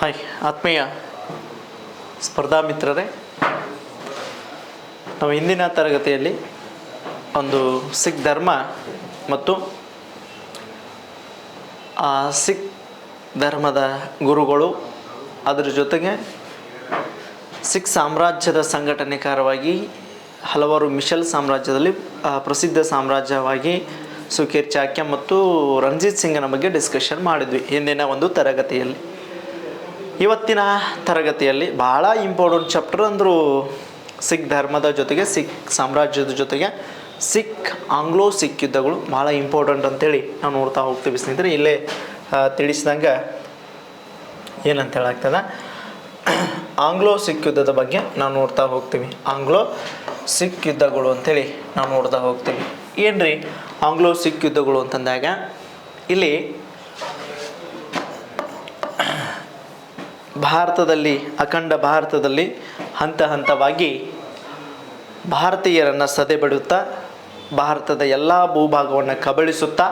Hi, ಆತ್ಮೀಯ ಸ್ಪರ್ಧಾ ಮಿತ್ರರೇ. ನಾವು ಇಂದಿನ ತರಗತಿಯಲ್ಲಿ ಒಂದು ಸಿಖ್ ಧರ್ಮ ಮತ್ತು ಆ ಸಿಖ್ ಧರ್ಮದ ಗುರುಗಳು, ಅದರ ಜೊತೆಗೆ ಸಿಖ್ ಸಾಮ್ರಾಜ್ಯದ ಸಂಘಟನೆಕಾರವಾಗಿ ಹಲವಾರು ಮಿಶಲ್ ಸಾಮ್ರಾಜ್ಯದಲ್ಲಿ ಪ್ರಸಿದ್ಧ ಸಾಮ್ರಾಜ್ಯವಾಗಿ ಸುಖೇರ್ ಚಾಕ್ಯ ಮತ್ತು ರಂಜಿತ್ ಸಿಂಗನ ಬಗ್ಗೆ ಡಿಸ್ಕಷನ್ ಮಾಡಿದ್ವಿ ಹಿಂದಿನ ಒಂದು ತರಗತಿಯಲ್ಲಿ. ಇವತ್ತಿನ ತರಗತಿಯಲ್ಲಿ ಭಾಳ ಇಂಪಾರ್ಟೆಂಟ್ ಚಾಪ್ಟರ್ ಅಂದರು ಸಿಖ್ ಧರ್ಮದ ಜೊತೆಗೆ, ಸಿಖ್ ಸಾಮ್ರಾಜ್ಯದ ಜೊತೆಗೆ, ಸಿಖ್ ಆಂಗ್ಲೋ ಸಿಖ್ ಯುದ್ಧಗಳು ಭಾಳ ಇಂಪಾರ್ಟೆಂಟ್ ಅಂತೇಳಿ ನಾವು ನೋಡ್ತಾ ಹೋಗ್ತೀವಿ ಸ್ನೇಹಿತರೆ. ಇಲ್ಲೇ ತಿಳಿಸಿದಂಗೆ ಏನಂತ ಹೇಳಾಗ್ತದ. ಆಂಗ್ಲೋ ಸಿಖ್ ಯುದ್ಧದ ಬಗ್ಗೆ ನಾವು ನೋಡ್ತಾ ಹೋಗ್ತೀವಿ. ಆಂಗ್ಲೋ ಸಿಖ್ ಯುದ್ಧಗಳು ಅಂತೇಳಿ ನಾವು ನೋಡ್ತಾ ಹೋಗ್ತೀವಿ. ಏನ್ರಿ ಆಂಗ್ಲೋ ಸಿಖ್ ಯುದ್ಧಗಳು ಅಂತಂದಾಗ, ಇಲ್ಲಿ ಭಾರತದಲ್ಲಿ, ಅಖಂಡ ಭಾರತದಲ್ಲಿ ಹಂತ ಹಂತವಾಗಿ ಭಾರತೀಯರನ್ನು ಸದೆಬಡುತ್ತಾ ಭಾರತದ ಎಲ್ಲ ಭೂಭಾಗವನ್ನು ಕಬಳಿಸುತ್ತಾ,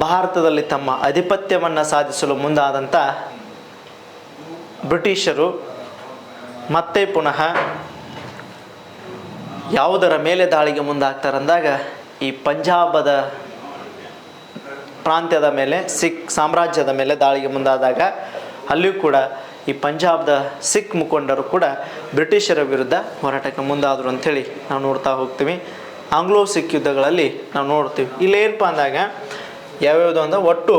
ಭಾರತದಲ್ಲಿ ತಮ್ಮ ಆಧಿಪತ್ಯವನ್ನು ಸಾಧಿಸಲು ಮುಂದಾದಂಥ ಬ್ರಿಟಿಷರು ಮತ್ತೆ ಪುನಃ ಯಾವುದರ ಮೇಲೆ ದಾಳಿಗೆ ಮುಂದಾಗ್ತಾರಂದಾಗ, ಈ ಪಂಜಾಬದ ಪ್ರಾಂತ್ಯದ ಮೇಲೆ, ಸಿಖ್ ಸಾಮ್ರಾಜ್ಯದ ಮೇಲೆ ದಾಳಿಗೆ ಮುಂದಾದಾಗ ಅಲ್ಲಿಯೂ ಕೂಡ ಈ ಪಂಜಾಬ್ದ ಸಿಖ್ ಮುಖಂಡರು ಕೂಡ ಬ್ರಿಟಿಷರ ವಿರುದ್ಧ ಹೋರಾಟಕ್ಕೆ ಮುಂದಾದರು ಅಂಥೇಳಿ ನಾವು ನೋಡ್ತಾ ಹೋಗ್ತೀವಿ. ಆಂಗ್ಲೋ ಸಿಖ್ ಯುದ್ಧಗಳಲ್ಲಿ ನಾವು ನೋಡ್ತೀವಿ. ಇಲ್ಲೇನಪ್ಪ ಅಂದಾಗ ಯಾವ್ಯಾವುದು ಅಂದ್ರೆ ಒಟ್ಟು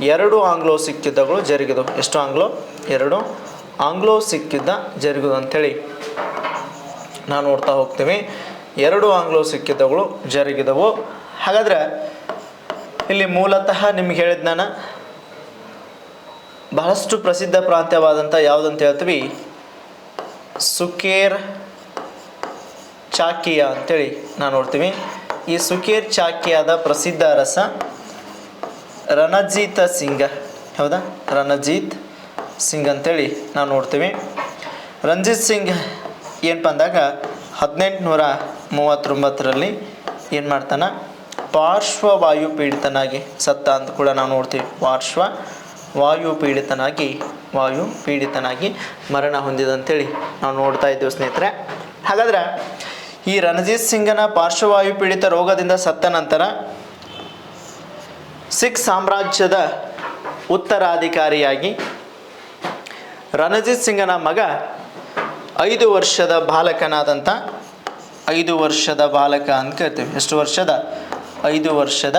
ಎರಡು ಆಂಗ್ಲೋ ಸಿಖ್ ಯುದ್ಧಗಳು ಜರುಗಿದವು. ಎಷ್ಟು ಆಂಗ್ಲೋ? ಎರಡು ಆಂಗ್ಲೋ ಸಿಖ್ ಯುದ್ಧ ಜರುಗಿದು ಅಂಥೇಳಿ ನಾವು ನೋಡ್ತಾ ಹೋಗ್ತೀವಿ. ಎರಡು ಆಂಗ್ಲೋ ಸಿಖ್ ಯುದ್ಧಗಳು ಜರುಗಿದವು. ಹಾಗಾದ್ರೆ ಇಲ್ಲಿ ಮೂಲತಃ ನಿಮ್ಗೆ ಹೇಳಿದ ನಾನು ಬಹಳಷ್ಟು ಪ್ರಸಿದ್ಧ ಪ್ರಾಂತ್ಯವಾದಂಥ ಯಾವುದಂತ ಹೇಳ್ತೀವಿ? ಸುಕೇರ್ ಚಾಕಿಯ ಅಂತೇಳಿ ನಾವು ನೋಡ್ತೀವಿ. ಈ ಸುಕೇರ್ ಚಾಕಿಯಾದ ಪ್ರಸಿದ್ಧ ರಸ ರಣಜೀತ ಸಿಂಗ. ಹೌದಾ? ರಣಜೀತ್ ಸಿಂಗ್ ಅಂತೇಳಿ ನಾವು ನೋಡ್ತೀವಿ. ರಂಜಿತ್ ಸಿಂಗ್ ಏನಪ್ಪ ಅಂದಾಗ ಹದಿನೆಂಟುನೂರ ಮೂವತ್ತೊಂಬತ್ತರಲ್ಲಿ ಏನು ಮಾಡ್ತಾನೆ? ಪಾರ್ಶ್ವವಾಯು ಪೀಡಿತನಾಗಿ ಸತ್ತ ಅಂತ ಕೂಡ ನಾವು ನೋಡ್ತೀವಿ. ಪಾರ್ಶ್ವ ವಾಯು ಪೀಡಿತನಾಗಿ ವಾಯು ಪೀಡಿತನಾಗಿ ಮರಣ ಹೊಂದಿದಂತೇಳಿ ನಾವು ನೋಡ್ತಾ ಇದ್ದೇವೆ ಸ್ನೇಹಿತರೆ. ಹಾಗಾದ್ರೆ ಈ ರಣಜಿತ್ ಸಿಂಗನ ಪಾರ್ಶ್ವವಾಯು ಪೀಡಿತ ರೋಗದಿಂದ ಸತ್ತ ನಂತರ ಸಿಖ್ ಸಾಮ್ರಾಜ್ಯದ ಉತ್ತರಾಧಿಕಾರಿಯಾಗಿ ರಣಜಿತ್ ಸಿಂಗನ ಮಗ ಐದು ವರ್ಷದ ಬಾಲಕನಾದಂಥ ಐದು ವರ್ಷದ ಬಾಲಕ ಅಂತ ಕರಿತೀವಿ ಎಷ್ಟು ವರ್ಷದ? ಐದು ವರ್ಷದ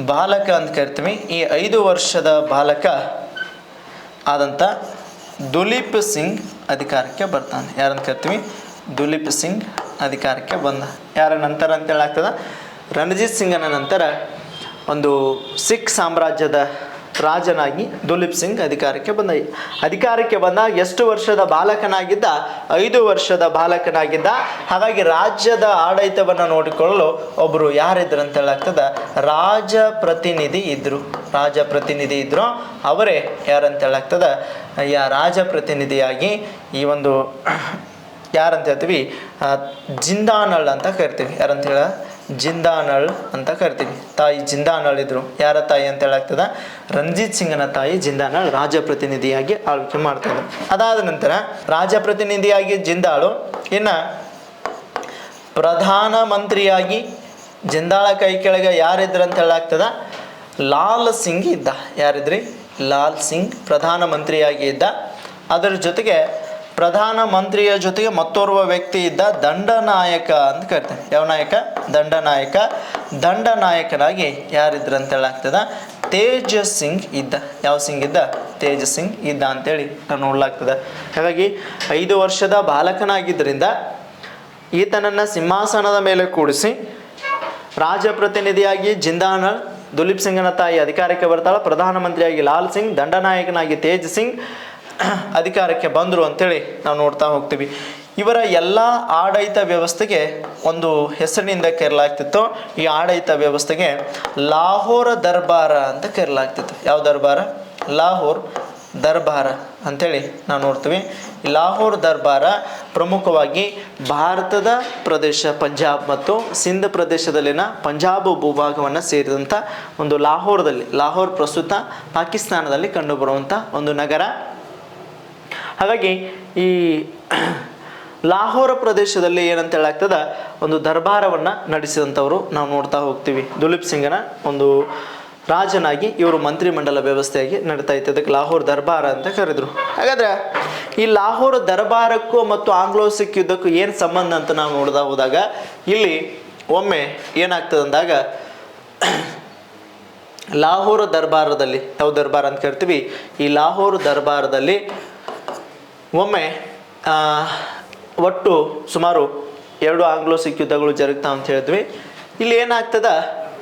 ಬಾಲಕ ಅಂತ ಕರಿತೀವಿ. ಈ ಐದು ವರ್ಷದ ಬಾಲಕ ಆದಂಥ ದುಲೀಪ್ ಸಿಂಗ್ ಅಧಿಕಾರಕ್ಕೆ ಬರ್ತಾನೆ. ಯಾರಂತ ಕರಿತೀವಿ? ದುಲೀಪ್ ಸಿಂಗ್ ಅಧಿಕಾರಕ್ಕೆ ಬಂದ. ಯಾರ ನಂತರ ಅಂತ ಹೇಳಾಗ್ತದ? ರಣಜಿತ್ ಸಿಂಗನ ನಂತರ ಒಂದು ಸಿಖ್ ಸಾಮ್ರಾಜ್ಯದ ರಾಜನಾಗಿ ದುಲೀಪ್ ಸಿಂಗ್ ಅಧಿಕಾರಕ್ಕೆ ಬಂದ ಅಧಿಕಾರಕ್ಕೆ ಬಂದ ಎಷ್ಟು ವರ್ಷದ ಬಾಲಕನಾಗಿದ್ದ? ಐದು ವರ್ಷದ ಬಾಲಕನಾಗಿದ್ದ. ಹಾಗಾಗಿ ರಾಜ್ಯದ ಆಡಳಿತವನ್ನು ನೋಡಿಕೊಳ್ಳಲು ಒಬ್ಬರು ಯಾರಿದ್ರು ಅಂತ ಹೇಳಾಗ್ತದ? ರಾಜ ಪ್ರತಿನಿಧಿ ಇದ್ದರು ರಾಜ ಪ್ರತಿನಿಧಿ ಇದ್ದರು ಅವರೇ ಯಾರಂತ ಹೇಳಾಗ್ತದ? ಯಾ ರಾಜ ಪ್ರತಿನಿಧಿಯಾಗಿ ಈ ಒಂದು ಯಾರಂತ ಹೇಳ್ತೀವಿ? ಜಿಂದಾನಳ್ ಅಂತ ಕರಿತೀವಿ. ಯಾರಂತ ಹೇಳ? ಜಿಂದಾನಳ್ ಅಂತ ಕರಿತೀವಿ. ತಾಯಿ ಜಿಂದಾನಳ್ ಇದ್ರು. ಯಾರ ತಾಯಿ ಅಂತ ಹೇಳಾಗ್ತದ? ರಂಜಿತ್ ಸಿಂಗನ ತಾಯಿ ಜಿಂದಾನಳ್ ರಾಜ ಪ್ರತಿನಿಧಿಯಾಗಿ ಆಳ್ವಿಕೆ ಮಾಡ್ತಾರೆ ಅದಾದ ನಂತರ ರಾಜ ಪ್ರತಿನಿಧಿಯಾಗಿ ಜಿಂದಾಳು. ಇನ್ನು ಪ್ರಧಾನ ಮಂತ್ರಿಯಾಗಿ ಜಿಂದಾಳ ಕೈ ಕೆಳಗೆ ಯಾರಿದ್ರು ಅಂತ ಹೇಳಾಗ್ತದ? ಲಾಲ್ ಸಿಂಗ್ ಇದ್ದ. ಯಾರಿದ್ರಿ? ಲಾಲ್ ಸಿಂಗ್ ಪ್ರಧಾನ ಮಂತ್ರಿಯಾಗಿ ಇದ್ದ. ಅದರ ಜೊತೆಗೆ ಪ್ರಧಾನ ಮಂತ್ರಿಯ ಜೊತೆಗೆ ಮತ್ತೋರ್ವ ವ್ಯಕ್ತಿ ಇದ್ದ ದಂಡನಾಯಕ ಅಂತ ಕರಿತಾರೆ. ಯಾವ ನಾಯಕ? ದಂಡನಾಯಕ. ದಂಡನಾಯಕನಾಗಿ ಯಾರಿದ್ರು ಅಂತ ಹೇಳಾಗ್ತದ? ತೇಜ್ ಸಿಂಗ್ ಇದ್ದ. ಯಾವ ಸಿಂಗ್ ಇದ್ದ? ತೇಜ ಸಿಂಗ್ ಇದ್ದ ಅಂತೇಳಿ ನಾವು ನೋಡ್ಲಾಗ್ತದೆ. ಹಾಗಾಗಿ ಐದು ವರ್ಷದ ಬಾಲಕನಾಗಿದ್ದರಿಂದ ಈತನನ್ನು ಸಿಂಹಾಸನದ ಮೇಲೆ ಕೂಡಿಸಿ ರಾಜಪ್ರತಿನಿಧಿಯಾಗಿ ಜಿಂದಾನಳ್, ದುಲೀಪ್ ಸಿಂಗನ ತಾಯಿ ಅಧಿಕಾರಕ್ಕೆ ಬರ್ತಾಳೆ. ಪ್ರಧಾನಮಂತ್ರಿಯಾಗಿ ಲಾಲ್ ಸಿಂಗ್, ದಂಡನಾಯಕನಾಗಿ ತೇಜ್ ಸಿಂಗ್ ಅಧಿಕಾರಕ್ಕೆ ಬಂದರು ಅಂತೇಳಿ ನಾವು ನೋಡ್ತಾ ಹೋಗ್ತೀವಿ. ಇವರ ಎಲ್ಲ ಆಡಳಿತ ವ್ಯವಸ್ಥೆಗೆ ಒಂದು ಹೆಸರಿನಿಂದ ಕರೆಯಲಾಗ್ತಿತ್ತು. ಈ ಆಡಳಿತ ವ್ಯವಸ್ಥೆಗೆ ಲಾಹೋರ ದರ್ಬಾರ ಅಂತ ಕರೆಯಲಾಗ್ತಿತ್ತು. ಯಾವ ದರ್ಬಾರ? ಲಾಹೋರ್ ದರ್ಬಾರ ಅಂಥೇಳಿ ನಾವು ನೋಡ್ತೀವಿ. ಲಾಹೋರ್ ದರ್ಬಾರ ಪ್ರಮುಖವಾಗಿ ಭಾರತದ ಪ್ರದೇಶ ಪಂಜಾಬ್ ಮತ್ತು ಸಿಂಧ್ ಪ್ರದೇಶದಲ್ಲಿನ ಪಂಜಾಬ್ ಭೂಭಾಗವನ್ನು ಸೇರಿದಂಥ ಒಂದು ಲಾಹೋರ್ದಲ್ಲಿ, ಲಾಹೋರ್ ಪ್ರಸ್ತುತ ಪಾಕಿಸ್ತಾನದಲ್ಲಿ ಕಂಡುಬರುವಂಥ ಒಂದು ನಗರ ಹಾಗಾಗಿ ಈ ಲಾಹೋರ ಪ್ರದೇಶದಲ್ಲಿ ಏನಂತ ಹೇಳಾಗ್ತದ, ಒಂದು ದರ್ಬಾರವನ್ನು ನಡೆಸಿದಂಥವ್ರು ನಾವು ನೋಡ್ತಾ ಹೋಗ್ತೀವಿ. ದುಲೀಪ್ ಸಿಂಗನ ಒಂದು ರಾಜನಾಗಿ ಇವರು ಮಂತ್ರಿಮಂಡಲ ವ್ಯವಸ್ಥೆಯಾಗಿ ನಡೀತಾ ಇತ್ತು. ಅದಕ್ಕೆ ಲಾಹೋರ್ ದರ್ಬಾರ ಅಂತ ಕರೆದ್ರು. ಹಾಗಾದ್ರೆ ಈ ಲಾಹೋರ್ ದರ್ಬಾರಕ್ಕೂ ಮತ್ತು ಆಂಗ್ಲೋ ಸಿಖ್ ಯುದ್ಧಕ್ಕೂ ಏನು ಸಂಬಂಧ ಅಂತ ನಾವು ನೋಡ್ತಾ ಹೋದಾಗ, ಇಲ್ಲಿ ಒಮ್ಮೆ ಏನಾಗ್ತದೆ ಅಂದಾಗ, ಲಾಹೋರ್ ದರ್ಬಾರದಲ್ಲಿ, ಯಾವ ದರ್ಬಾರ ಅಂತ ಕರಿತೀವಿ? ಈ ಲಾಹೋರ್ ದರ್ಬಾರದಲ್ಲಿ ಒಮ್ಮೆ ಒಟ್ಟು ಸುಮಾರು ಎರಡು ಆಂಗ್ಲೋ ಸಿಖ್ ಯುದ್ಧಗಳು ಜರುಗ್ತಾ ಅಂತ ಹೇಳಿದ್ವಿ. ಇಲ್ಲಿ ಏನಾಗ್ತದ?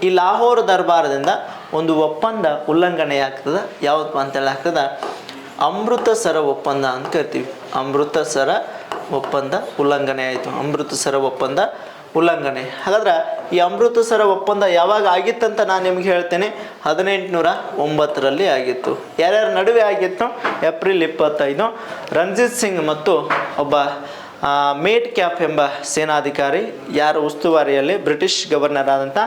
ಈ ಲಾಹೋರ್ ದರ್ಬಾರದಿಂದ ಒಂದು ಒಪ್ಪಂದ ಉಲ್ಲಂಘನೆ ಆಗ್ತದ ಯಾವತ್ತು ಅಂತ ಹೇಳಿ ಆಗ್ತದ ಅಮೃತಸರ ಒಪ್ಪಂದ ಅಂತ ಕರಿತೀವಿ. ಅಮೃತಸರ ಒಪ್ಪಂದ ಉಲ್ಲಂಘನೆ ಆಯಿತು. ಅಮೃತಸರ ಒಪ್ಪಂದ ಉಲ್ಲಂಘನೆ. ಹಾಗಾದ್ರೆ ಈ ಅಮೃತಸರ ಒಪ್ಪಂದ ಯಾವಾಗ ಆಗಿತ್ತಂತ ನಾನು ನಿಮ್ಗೆ ಹೇಳ್ತೇನೆ. ಹದಿನೆಂಟುನೂರ ಒಂಬತ್ತರಲ್ಲಿ ಆಗಿತ್ತು. ಯಾರ್ಯಾರ ನಡುವೆ ಆಗಿತ್ತು? ಏಪ್ರಿಲ್ ಇಪ್ಪತ್ತೈದು. ರಂಜಿತ್ ಸಿಂಗ್ ಮತ್ತು ಒಬ್ಬ ಮೇಟ್ ಕ್ಯಾಪ್ ಎಂಬ ಸೇನಾಧಿಕಾರಿ, ಯಾರ ಉಸ್ತುವಾರಿಯಲ್ಲಿ ಬ್ರಿಟಿಷ್ ಗವರ್ನರ್ ಆದಂಥ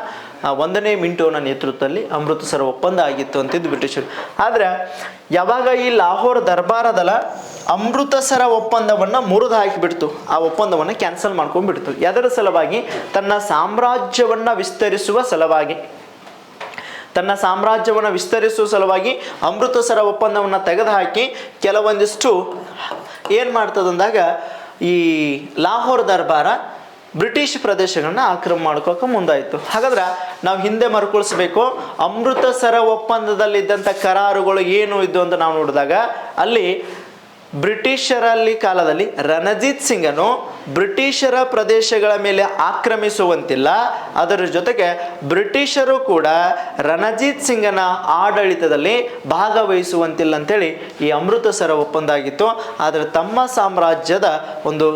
ಒಂದನೇ ಮಿಂಟೋನ ನೇತೃತ್ವದಲ್ಲಿ ಅಮೃತಸರ ಒಪ್ಪಂದ ಆಗಿತ್ತು ಅಂತಿದ್ದು ಬ್ರಿಟಿಷರು. ಆದರೆ ಯಾವಾಗ ಈ ಲಾಹೋರ್ ದರ್ಬಾರದಲ್ಲ ಅಮೃತಸರ ಒಪ್ಪಂದವನ್ನು ಮುರಿದು ಹಾಕಿಬಿಡ್ತು. ಆ ಒಪ್ಪಂದವನ್ನು ಕ್ಯಾನ್ಸಲ್ ಮಾಡ್ಕೊಂಡ್ಬಿಡ್ತು. ಅದರ ಸಲುವಾಗಿ? ತನ್ನ ಸಾಮ್ರಾಜ್ಯವನ್ನು ವಿಸ್ತರಿಸುವ ಸಲುವಾಗಿ. ತನ್ನ ಸಾಮ್ರಾಜ್ಯವನ್ನು ವಿಸ್ತರಿಸುವ ಸಲುವಾಗಿ ಅಮೃತಸರ ಒಪ್ಪಂದವನ್ನು ತೆಗೆದುಹಾಕಿ ಕೆಲವೊಂದಿಷ್ಟು ಏನು ಮಾಡ್ತದಂದಾಗ ಈ ಲಾಹೋರ್ ದರ್ಬಾರ ಬ್ರಿಟಿಷ್ ಪ್ರದೇಶಗಳನ್ನ ಆಕ್ರಮ ಮಾಡ್ಕೋಕೆ ಮುಂದಾಯಿತು. ಹಾಗಾದ್ರೆ ನಾವು ಹಿಂದೆ ಮರುಕಳಿಸ್ಬೇಕು, ಅಮೃತಸರ ಒಪ್ಪಂದದಲ್ಲಿದ್ದಂಥ ಕರಾರುಗಳು ಏನು ಇದ್ದು ಅಂತ ನಾವು ನೋಡಿದಾಗ, ಅಲ್ಲಿ ಬ್ರಿಟಿಷರಲ್ಲಿ ಕಾಲದಲ್ಲಿ ರಣಜಿತ್ ಸಿಂಗನು ಬ್ರಿಟಿಷರ ಪ್ರದೇಶಗಳ ಮೇಲೆ ಆಕ್ರಮಿಸುವಂತಿಲ್ಲ. ಅದರ ಜೊತೆಗೆ ಬ್ರಿಟಿಷರು ಕೂಡ ರಣಜಿತ್ ಸಿಂಗನ ಆಡಳಿತದಲ್ಲಿ ಭಾಗವಹಿಸುವಂತಿಲ್ಲ ಅಂತೇಳಿ ಈ ಅಮೃತಸರ ಒಪ್ಪಂದ ಆಗಿತ್ತು. ಆದರೆ ತಮ್ಮ ಸಾಮ್ರಾಜ್ಯದ ಒಂದು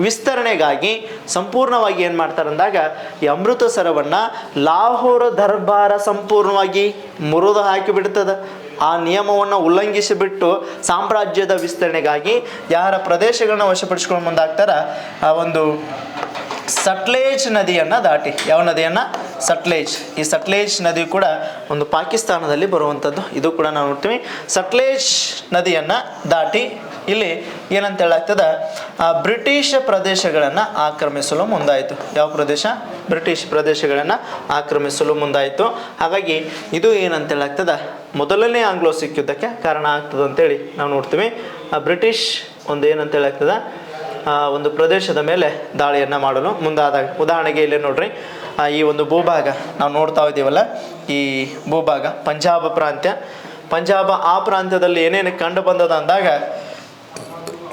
ವಿಸ್ತರಣೆಗಾಗಿ ಸಂಪೂರ್ಣವಾಗಿ ಏನು ಮಾಡ್ತಾರೆ ಅಂದಾಗ ಈ ಅಮೃತಸರವನ್ನು ಲಾಹೋರ ದರ್ಬಾರ ಸಂಪೂರ್ಣವಾಗಿ ಮುರಿದು ಹಾಕಿಬಿಡ್ತದೆ. ಆ ನಿಯಮವನ್ನು ಉಲ್ಲಂಘಿಸಿಬಿಟ್ಟು ಸಾಮ್ರಾಜ್ಯದ ವಿಸ್ತರಣೆಗಾಗಿ ಯಾರ ಪ್ರದೇಶಗಳನ್ನ ವಶಪಡಿಸ್ಕೊಂಡು ಮುಂದಾಗ್ತಾರ? ಆ ಒಂದು ಸಟ್ಲೇಜ್ ನದಿಯನ್ನು ದಾಟಿ. ಯಾವ ನದಿಯನ್ನು? ಸಟ್ಲೇಜ್. ಈ ಸಟ್ಲೇಜ್ ನದಿ ಕೂಡ ಒಂದು ಪಾಕಿಸ್ತಾನದಲ್ಲಿ ಬರುವಂಥದ್ದು ಇದು ಕೂಡ ನಾವು ನೋಡ್ತೀವಿ. ಸಟ್ಲೇಜ್ ನದಿಯನ್ನು ದಾಟಿ ಇಲ್ಲಿ ಏನಂತ ಹೇಳಾಗ್ತದ? ಆ, ಬ್ರಿಟಿಷ್ ಪ್ರದೇಶಗಳನ್ನು ಆಕ್ರಮಿಸಲು ಮುಂದಾಯಿತು. ಯಾವ ಪ್ರದೇಶ? ಬ್ರಿಟಿಷ್ ಪ್ರದೇಶಗಳನ್ನು ಆಕ್ರಮಿಸಲು ಮುಂದಾಯಿತು. ಹಾಗಾಗಿ ಇದು ಏನಂತ ಹೇಳಾಗ್ತದ? ಮೊದಲನೇ ಆಂಗ್ಲೋ ಸಿಕ್ ಯುದ್ಧಕ್ಕೆ ಕಾರಣ ಆಗ್ತದೆ ಅಂತೇಳಿ ನಾವು ನೋಡ್ತೀವಿ. ಆ ಬ್ರಿಟಿಷ್ ಒಂದು ಏನಂತ ಆ, ಒಂದು ಪ್ರದೇಶದ ಮೇಲೆ ದಾಳಿಯನ್ನು ಮಾಡಲು ಮುಂದಾದಾಗ ಉದಾಹರಣೆಗೆ ಇಲ್ಲಿ ನೋಡ್ರಿ. ಈ ಒಂದು ಭೂಭಾಗ ನಾವು ನೋಡ್ತಾ ಇದ್ದೀವಲ್ಲ? ಈ ಭೂಭಾಗ ಪಂಜಾಬ್ ಪ್ರಾಂತ್ಯ. ಪಂಜಾಬ್ ಆ ಪ್ರಾಂತ್ಯದಲ್ಲಿ ಏನೇನು ಕಂಡು ಬಂದದ ಅಂದಾಗ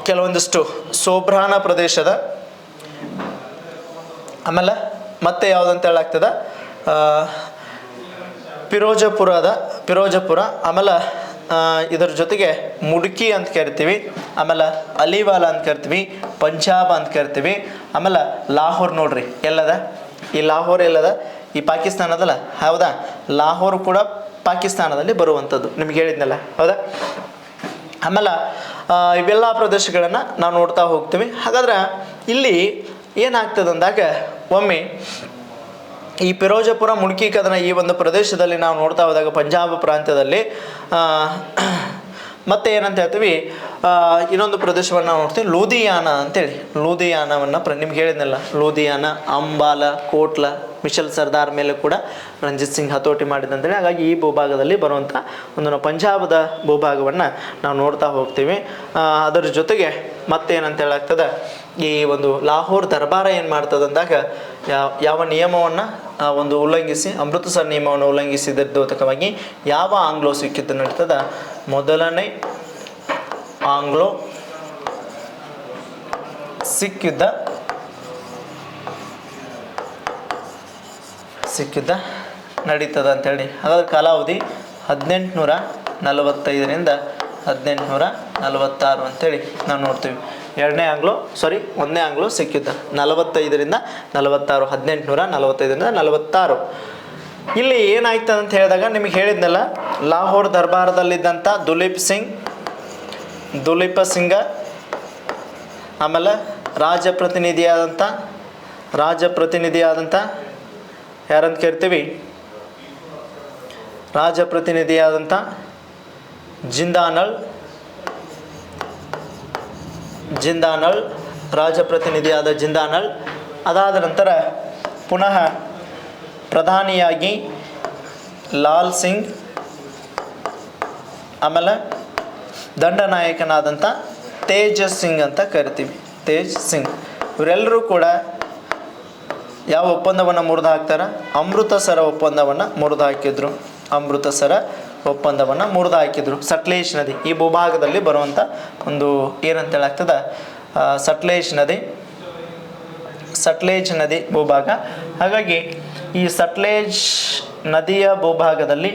ಕೆಲವೊಂದಿಷ್ಟು ಸೋಬ್ರಾನ ಪ್ರದೇಶದ, ಆಮೇಲೆ ಮತ್ತೆ ಯಾವುದಂತ ಹೇಳಾಗ್ತದ? ಪಿರೋಜಪುರದ, ಪಿರೋಜಪುರ, ಆಮೇಲೆ ಇದರ ಜೊತೆಗೆ ಮುಡುಕಿ ಅಂತ ಕರಿತೀವಿ, ಆಮೇಲೆ ಅಲಿವಾಲ ಅಂತ ಕರಿತೀವಿ, ಪಂಜಾಬ್ ಅಂತ ಕರಿತೀವಿ, ಆಮೇಲೆ ಲಾಹೋರ್ ನೋಡ್ರಿ, ಎಲ್ಲದ? ಈ ಲಾಹೋರ್ ಎಲ್ಲದ? ಈ ಪಾಕಿಸ್ತಾನದಲ್ಲ? ಹೌದಾ? ಲಾಹೋರ್ ಕೂಡ ಪಾಕಿಸ್ತಾನದಲ್ಲಿ ಬರುವಂಥದ್ದು, ನಿಮ್ಗೆ ಹೇಳಿದ್ನಲ್ಲ, ಹೌದಾ? ಆಮೇಲೆ ಇವೆಲ್ಲ ಪ್ರದೇಶಗಳನ್ನು ನಾವು ನೋಡ್ತಾ ಹೋಗ್ತೀವಿ. ಹಾಗಾದ್ರೆ ಇಲ್ಲಿ ಏನಾಗ್ತದೆ ಅಂದಾಗ ಒಮ್ಮೆ ಈ ಪಿರೋಜಪುರ ಮುಡ್ಕಿ ಕದನ ಈ ಒಂದು ಪ್ರದೇಶದಲ್ಲಿ ನಾವು ನೋಡ್ತಾ ಹೋದಾಗ ಪಂಜಾಬ್ ಪ್ರಾಂತ್ಯದಲ್ಲಿ ಮತ್ತೆ ಏನಂತ ಹೇಳ್ತೀವಿ ಇನ್ನೊಂದು ಪ್ರದೇಶವನ್ನು ನಾವು ನೋಡ್ತೀವಿ, ಲೂಧಿಯಾನ ಅಂತೇಳಿ. ಲೂಧಿಯಾನವನ್ನು ಪ್ರ, ನಿಮ್ಗೆ ಹೇಳಿದ್ನಲ್ಲ, ಲೂಧಿಯಾನ, ಅಂಬಾಲ, ಕೋಟ್ಲ, ಮಿಶಲ್ ಸರ್ದಾರ್ ಮೇಲೆ ಕೂಡ ರಂಜಿತ್ ಸಿಂಗ್ ಹತೋಟಿ ಮಾಡಿದಂತೇಳಿ. ಹಾಗಾಗಿ ಈ ಭೂಭಾಗದಲ್ಲಿ ಬರುವಂಥ ಒಂದು ನಾವು ಪಂಜಾಬದ ಭೂಭಾಗವನ್ನು ನಾವು ನೋಡ್ತಾ ಹೋಗ್ತೀವಿ. ಅದರ ಜೊತೆಗೆ ಮತ್ತೇನಂತ ಹೇಳಾಗ್ತದೆ, ಈ ಒಂದು ಲಾಹೋರ್ ದರ್ಬಾರ ಏನು ಮಾಡ್ತದೆ ಅಂದಾಗ ಯಾವ ಯಾವ ನಿಯಮವನ್ನು ಒಂದು ಉಲ್ಲಂಘಿಸಿ, ಅಮೃತಸರ್ ನಿಯಮವನ್ನು ಉಲ್ಲಂಘಿಸಿದ ಯಾವ ಆಂಗ್ಲೋ ಸಿಕ್ಕಿದ್ದು ನಡೀತದ ಮೊದಲನೇ ಆಂಗ್ಲೋ ಸಿಖ್ ಯುದ್ಧ. ಸಿಖ್ ಯುದ್ಧ ನಡೀತದ ಅಂತೇಳಿ. ಹಾಗಾದ್ರೆ ಕಾಲಾವಧಿ ಹದಿನೆಂಟುನೂರ ನಲವತ್ತೈದರಿಂದ ಹದಿನೆಂಟುನೂರ ನಲವತ್ತಾರು ಅಂತೇಳಿ ನಾವು ನೋಡ್ತೀವಿ. ಎರಡನೇ ಆಂಗ್ಲೋ ಸಾರಿ ಒಂದನೇ ಆಂಗ್ಲೋ ಸಿಕ್ಕಿದ್ದ ಯುದ್ಧ. ನಲವತ್ತೈದರಿಂದ ನಲವತ್ತಾರು, ಹದಿನೆಂಟುನೂರ ನಲವತ್ತೈದರಿಂದ ನಲವತ್ತಾರು. ಇಲ್ಲಿ ಏನಾಯ್ತು ಅಂತ ಹೇಳಿದಾಗ ನಿಮಗೆ ಹೇಳಿದ್ನಲ್ಲ, ಲಾಹೋರ್ ದರ್ಬಾರದಲ್ಲಿದ್ದಂಥ ದುಲೀಪ್ ಸಿಂಗ್, ದುಲೀಪ ಸಿಂಗ, ಆಮೇಲೆ ರಾಜಪ್ರತಿನಿಧಿಯಾದಂಥ ರಾಜಪ್ರತಿನಿಧಿಯಾದಂಥ ಯಾರಂತ ಕೇಳ್ತೀವಿ? ರಾಜಪ್ರತಿನಿಧಿಯಾದಂಥ ಜಿಂದಾನಳ್ ಜಿಂದಾನಳ್ ರಾಜಪ್ರತಿನಿಧಿಯಾದ ಜಿಂದಾನಳ್, ಅದಾದ ನಂತರ ಪುನಃ ಪ್ರಧಾನಿಯಾಗಿ ಲಾಲ್ ಸಿಂಗ್ ಆಮೇಲೆ ದಂಡನಾಯಕನಾದಂಥ ತೇಜಸ್ ಸಿಂಗ್ ಅಂತ ಕರಿತೀವಿ. ತೇಜ್ ಸಿಂಗ್. ಇವರೆಲ್ಲರೂ ಕೂಡ ಯಾವ ಒಪ್ಪಂದವನ್ನು ಮುರಿದು ಹಾಕ್ತಾರೆ? ಅಮೃತಸರ ಒಪ್ಪಂದವನ್ನು ಮುರಿದು ಹಾಕಿದ್ರು. ಅಮೃತಸರ ಒಪ್ಪಂದವನ್ನು ಮುರಿದು ಹಾಕಿದ್ರು. ಸಟ್ಲೇಶ್ ನದಿ ಈ ಭೂಭಾಗದಲ್ಲಿ ಬರುವಂಥ ಒಂದು ಏನಂತ ಹೇಳಾಗ್ತದೆ? ಆ, ಸಟ್ಲೇಶ್ ನದಿ. ಸಟ್ಲೇಜ್ ನದಿ ಭೂಭಾಗ. ಹಾಗಾಗಿ ಈ ಸಟ್ಲೇಜ್ ನದಿಯ ಭೂಭಾಗದಲ್ಲಿ,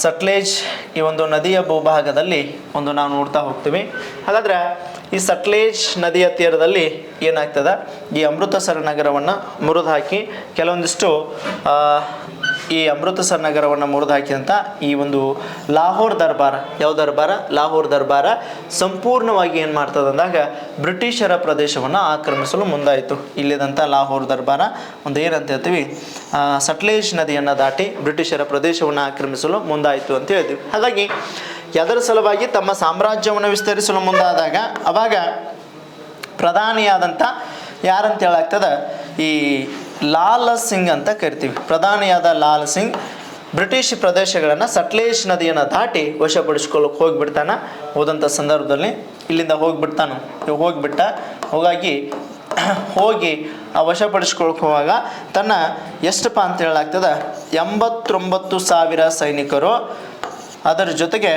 ಸಟ್ಲೇಜ್ ಈ ಒಂದು ನದಿಯ ಭೂಭಾಗದಲ್ಲಿ ಒಂದು ನಾವು ನೋಡ್ತಾ ಹೋಗ್ತೀವಿ. ಹಾಗಾದ್ರೆ ಈ ಸಟ್ಲೇಜ್ ನದಿಯ ತೀರದಲ್ಲಿ ಏನಾಗ್ತದೆ? ಈ ಅಮೃತಸರ ನಗರವನ್ನು ಮುರಿದು ಹಾಕಿ ಕೆಲವೊಂದಿಷ್ಟು ಈ ಅಮೃತಸರ್ ನಗರವನ್ನು ಮುರಿದು ಈ ಒಂದು ಲಾಹೋರ್ ದರ್ಬಾರ, ಯಾವ ದರ್ಬಾರ? ಲಾಹೋರ್ ದರ್ಬಾರ ಸಂಪೂರ್ಣವಾಗಿ ಏನು ಮಾಡ್ತದೆ ಅಂದಾಗ ಬ್ರಿಟಿಷರ ಪ್ರದೇಶವನ್ನು ಆಕ್ರಮಿಸಲು ಮುಂದಾಯಿತು. ಇಲ್ಲಿದಂಥ ಲಾಹೋರ್ ದರ್ಬಾರ. ಒಂದು ಏನಂತ ಹೇಳ್ತೀವಿ? ಸಟ್ಲೇಜ್ ನದಿಯನ್ನು ದಾಟಿ ಬ್ರಿಟಿಷರ ಪ್ರದೇಶವನ್ನು ಆಕ್ರಮಿಸಲು ಮುಂದಾಯಿತು ಅಂತ ಹೇಳ್ತೀವಿ. ಹಾಗಾಗಿ ಅದರ ಸಲುವಾಗಿ ತಮ್ಮ ಸಾಮ್ರಾಜ್ಯವನ್ನು ವಿಸ್ತರಿಸಲು ಮುಂದಾದಾಗ ಅವಾಗ ಪ್ರಧಾನಿಯಾದಂಥ ಯಾರಂತ ಹೇಳಾಗ್ತದೆ? ಈ ಲಾಲ್ ಸಿಂಗ್ ಅಂತ ಕರಿತೀವಿ. ಪ್ರಧಾನಿಯಾದ ಲಾಲ್ ಸಿಂಗ್ ಬ್ರಿಟಿಷ್ ಪ್ರದೇಶಗಳನ್ನು ಸಟ್ಲೇಶ್ ನದಿಯನ್ನು ದಾಟಿ ವಶಪಡಿಸ್ಕೊಳ್ಳೋಕೆ ಹೋಗಿಬಿಡ್ತಾನೆ. ಹೋದಂಥ ಸಂದರ್ಭದಲ್ಲಿ ಇಲ್ಲಿಂದ ಹೋಗಿಬಿಡ್ತಾನು. ಇವ್ ಹೋಗಿಬಿಟ್ಟ. ಹೋಗಾಗಿ ಹೋಗಿ ಆ ಹೋಗುವಾಗ ತನ್ನ ಎಷ್ಟಪ್ಪ ಅಂತ ಹೇಳಾಗ್ತದ ಎಂಬತ್ತೊಂಬತ್ತು ಸಾವಿರ ಸೈನಿಕರು ಅದರ ಜೊತೆಗೆ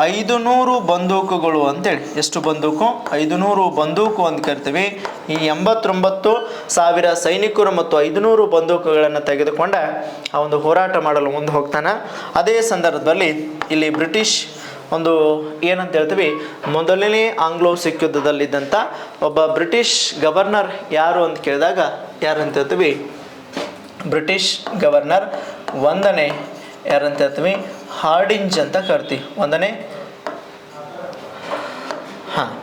ಐದು ನೂರು ಬಂದೂಕುಗಳು ಅಂತೇಳಿ. ಎಷ್ಟು ಬಂದೂಕು? ಐದು ನೂರು ಬಂದೂಕು ಅಂತ ಕರಿತೀವಿ. ಈ ಎಂಬತ್ತೊಂಬತ್ತು ಸಾವಿರ ಸೈನಿಕರು ಮತ್ತು ಐದುನೂರು ಬಂದೂಕುಗಳನ್ನು ತೆಗೆದುಕೊಂಡ ಆ ಒಂದು ಹೋರಾಟ ಮಾಡಲು ಮುಂದೆ ಹೋಗ್ತಾನೆ. ಅದೇ ಸಂದರ್ಭದಲ್ಲಿ ಇಲ್ಲಿ ಬ್ರಿಟಿಷ್ ಒಂದು ಏನಂತ ಹೇಳ್ತೀವಿ? ಮೊದಲನೇ ಆಂಗ್ಲೋ ಸಿಖ್ ಯುದ್ಧದಲ್ಲಿದ್ದಂಥ ಒಬ್ಬ ಬ್ರಿಟಿಷ್ ಗವರ್ನರ್ ಯಾರು ಅಂತ ಕೇಳಿದಾಗ ಯಾರು ಹೇಳ್ತೀವಿ? British governor. ಒಂದನೇ ಯಾರಂತ ಹೇಳ್ತೀವಿ? ಹಾರ್ಡಿಂಜ್ ಅಂತ ಕರಿತೀವಿ ಒಂದನೇ. ಹಾಂ.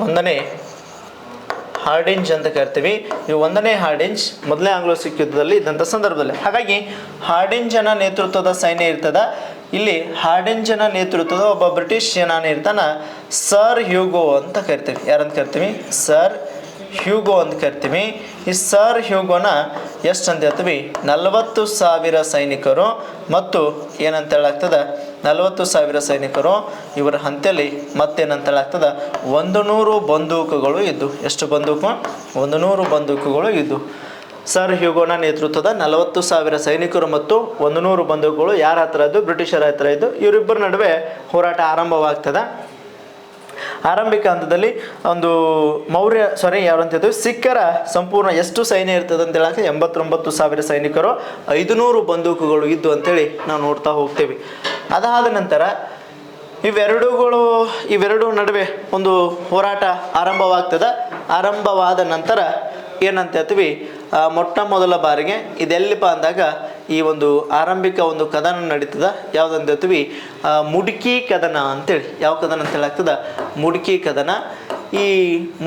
ಒಂದನೇ ಹಾರ್ಡಿಂಜ್ ಅಂತ ಕರಿತೀವಿ. ಈ ಒಂದನೇ ಹಾರ್ಡಿಂಜ್, ಮೊದಲನೇ ಆಂಗ್ಲೋ ಸಿಖ್ ಯುದ್ಧದಲ್ಲಿ ಇದ್ದಂಥ ಸಂದರ್ಭದಲ್ಲಿ. ಹಾಗಾಗಿ ಹಾರ್ಡಿಂಜನ ನೇತೃತ್ವದ ಸೈನ್ಯ ಇರ್ತದ. ಇಲ್ಲಿ ಹಾರ್ಡಿಂಜನ ನೇತೃತ್ವದ ಒಬ್ಬ ಬ್ರಿಟಿಷ್ ಸೇನಾನಿ ಇರ್ತಾನ ಸರ್ ಹ್ಯೂಗೋ ಅಂತ ಕರಿತೀವಿ. ಯಾರಂತ ಕರಿತೀವಿ? ಸರ್ ಹ್ಯೂಗೋ ಅಂತ ಕರಿತೀವಿ. ಈ ಸರ್ ಹ್ಯೂಗೋನ ಎಷ್ಟು ಅಂತ ಹೇಳ್ತೀವಿ? ನಲವತ್ತು ಸಾವಿರ ಸೈನಿಕರು ಮತ್ತು ಏನಂತ ಹೇಳಾಗ್ತದ? ನಲವತ್ತು ಸಾವಿರ ಸೈನಿಕರು ಇವರ ಹಂತೆಯಲ್ಲಿ ಮತ್ತೇನಂತ ಹೇಳಾಗ್ತದ? ಒಂದು ನೂರು ಬಂದೂಕುಗಳು ಇದ್ದು. ಎಷ್ಟು ಬಂದೂಕು? ಒಂದು ನೂರು ಬಂದೂಕುಗಳು ಇದ್ದು. ಸರ್ ಹ್ಯೂಗೋನ ನೇತೃತ್ವದ ನಲವತ್ತು ಸಾವಿರ ಸೈನಿಕರು ಮತ್ತು ಒಂದು ನೂರು ಬಂದೂಕುಗಳು ಯಾರ ಹತ್ರ ಇದ್ದು? ಬ್ರಿಟಿಷರ ಹತ್ರ ಇದ್ದು. ಇವರಿಬ್ಬರ ನಡುವೆ ಹೋರಾಟ ಆರಂಭವಾಗ್ತದ. ಆರಂಭಿಕ ಹಂತದಲ್ಲಿ ಒಂದು ಮೌರ್ಯ ಸಾರಿ ಯಾರು ಅಂತ ಹೇಳ್ತೀವಿ? ಸಿಖ್ಖರ ಸಂಪೂರ್ಣ ಎಷ್ಟು ಸೈನ್ಯ ಇರ್ತದೆ ಅಂತ ಹೇಳಕ್ಕೆ ಎಂಬತ್ತೊಂಬತ್ತು ಸಾವಿರ ಸೈನಿಕರು, ಐದುನೂರು ಬಂದೂಕುಗಳು ಇದ್ದು ಅಂತೇಳಿ ನಾವು ನೋಡ್ತಾ ಹೋಗ್ತೇವೆ. ಅದಾದ ನಂತರ ಇವೆರಡುಗಳು, ಇವೆರಡು ನಡುವೆ ಒಂದು ಹೋರಾಟ ಆರಂಭವಾಗ್ತದೆ. ಆರಂಭವಾದ ನಂತರ ಏನಂತ ಹೇಳ್ತೀವಿ? ಮೊಟ್ಟ ಮೊದಲ ಬಾರಿಗೆ ಇದೆಲ್ಲಿಪ್ಪ ಅಂದಾಗ ಈ ಒಂದು ಆರಂಭಿಕ ಒಂದು ಕದನ ನಡೀತದ? ಹೇಳ್ತೀವಿ? ಮುಡುಕಿ ಕದನ ಅಂತೇಳಿ. ಯಾವ ಕದನ ಅಂತ ಹೇಳಾಗ್ತದ? ಮುಡುಕಿ ಕದನ. ಈ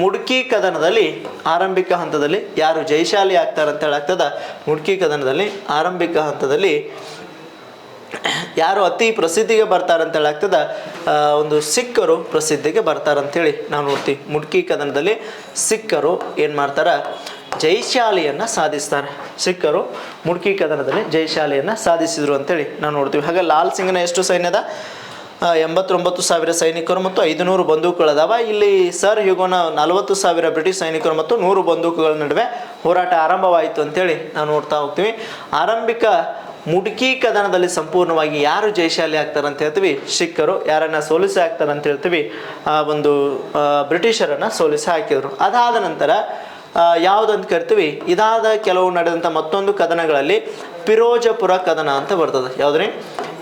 ಮುಡುಕಿ ಕದನದಲ್ಲಿ ಆರಂಭಿಕ ಹಂತದಲ್ಲಿ ಯಾರು ಜಯಶಾಲಿ ಆಗ್ತಾರೆ ಅಂತ ಹೇಳಾಗ್ತದ? ಮುಡುಕಿ ಕದನದಲ್ಲಿ ಆರಂಭಿಕ ಹಂತದಲ್ಲಿ ಯಾರು ಅತಿ ಪ್ರಸಿದ್ಧಿಗೆ ಬರ್ತಾರಂತ ಹೇಳಾಗ್ತದ? ಒಂದು ಸಿಖ್ಖರು ಪ್ರಸಿದ್ಧಿಗೆ ಬರ್ತಾರಂತೇಳಿ ನಾವು ನೋಡ್ತೀವಿ. ಮುಡ್ಕಿ ಕದನದಲ್ಲಿ ಸಿಕ್ಕರು ಏನು ಮಾಡ್ತಾರ? ಜೈಶಾಲಿಯನ್ನು ಸಾಧಿಸ್ತಾರೆ. ಸಿಖ್ಖರು ಮುಡ್ಕಿ ಕದನದಲ್ಲಿ ಜಯಶಾಲೆಯನ್ನು ಸಾಧಿಸಿದ್ರು ಅಂತೇಳಿ ನಾವು ನೋಡ್ತೀವಿ. ಹಾಗೆ ಲಾಲ್ ಸಿಂಗ್ನ ಎಷ್ಟು ಸೈನ್ಯದ? ಎಂಬತ್ತೊಂಬತ್ತು ಸಾವಿರ ಸೈನಿಕರು ಮತ್ತು ಐದುನೂರು ಬಂದೂಕುಗಳದಾವ. ಇಲ್ಲಿ ಸರ್ ಹ್ಯೂಗೋನ ನಲವತ್ತು ಸಾವಿರ ಬ್ರಿಟಿಷ್ ಸೈನಿಕರು ಮತ್ತು ನೂರು ಬಂದೂಕುಗಳ ನಡುವೆ ಹೋರಾಟ ಆರಂಭವಾಯಿತು ಅಂತೇಳಿ ನಾವು ನೋಡ್ತಾ ಹೋಗ್ತೀವಿ. ಆರಂಭಿಕ ಮುಡುಕಿ ಕದನದಲ್ಲಿ ಸಂಪೂರ್ಣವಾಗಿ ಯಾರು ಜಯಶಾಲಿ ಆಗ್ತಾರೆ ಅಂತ ಹೇಳ್ತೀವಿ? ಸಿಖ್ಖರು. ಯಾರನ್ನ ಸೋಲಿಸಿ ಹಾಕ್ತಾರೆ ಅಂತ ಹೇಳ್ತೀವಿ? ಆ, ಒಂದು ಬ್ರಿಟಿಷರನ್ನ ಸೋಲಿಸಿ ಹಾಕಿದರು. ಅದಾದ ನಂತರ ಯಾವುದಂತ ಕರಿತೀವಿ? ಇದಾದ ಕೆಲವು ನಡೆದಂಥ ಮತ್ತೊಂದು ಕದನಗಳಲ್ಲಿ ಪಿರೋಜಪುರ ಕದನ ಅಂತ ಬರ್ತದೆ. ಯಾವುದ್ರಿ?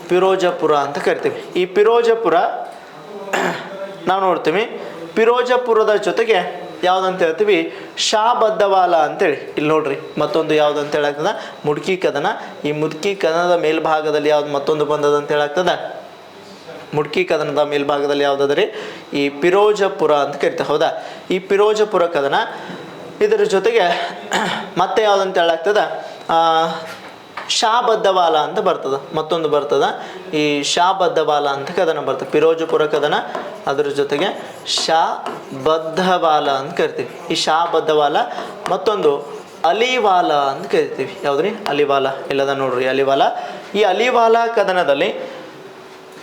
ಪಿರೋಜಪುರ ಅಂತ ಕರಿತೀವಿ. ಈ ಪಿರೋಜಪುರ, ನಾವು ನೋಡ್ತೀವಿ. ಪಿರೋಜಪುರದ ಜೊತೆಗೆ ಯಾವುದಂತ ಹೇಳ್ತೀವಿ? ಶಾ ಬದ್ಧವಾಲ ಅಂತೇಳಿ. ಇಲ್ಲಿ ನೋಡ್ರಿ, ಮತ್ತೊಂದು ಯಾವ್ದು ಅಂತ ಹೇಳಾಗ್ತದ? ಮುಡ್ಕಿ ಕದನ. ಈ ಮುಡ್ಕಿ ಕದನದ ಮೇಲ್ಭಾಗದಲ್ಲಿ ಯಾವ್ದು ಮತ್ತೊಂದು ಬಂದದ ಅಂತ ಹೇಳಾಗ್ತದ? ಮುಡ್ಕಿ ಕದನದ ಮೇಲ್ಭಾಗದಲ್ಲಿ ಯಾವುದಾದ್ರಿ? ಈ ಪಿರೋಜಪುರ ಅಂತ ಕರಿತಾರೆ ಹೌದಾ? ಈ ಪಿರೋಜಪುರ ಕದನ ಇದರ ಜೊತೆಗೆ ಮತ್ತೆ ಅಂತ ಹೇಳಾಗ್ತದೆ? ಶಾಬದ್ಧವಾಲ ಅಂತ ಬರ್ತದ, ಮತ್ತೊಂದು ಬರ್ತದ. ಈ ಶಾಬದ್ಧವಾಲ ಅಂತ ಕದನ ಬರ್ತದೆ, ಪಿರೋಜಪುರ ಕದನ. ಅದರ ಜೊತೆಗೆ ಶಾ ಬದ್ಧವಾಲ ಅಂತ ಕರಿತೀವಿ. ಈ ಶಾಬದ್ಧವಾಲ ಮತ್ತೊಂದು ಅಲಿವಾಲ ಅಂತ ಕರಿತೀವಿ. ಯಾವ್ದ್ರಿ? ಅಲಿವಾಲ. ಇಲ್ಲದ ನೋಡ್ರಿ, ಅಲಿವಾಲ. ಈ ಅಲಿವಾಲ ಕದನದಲ್ಲಿ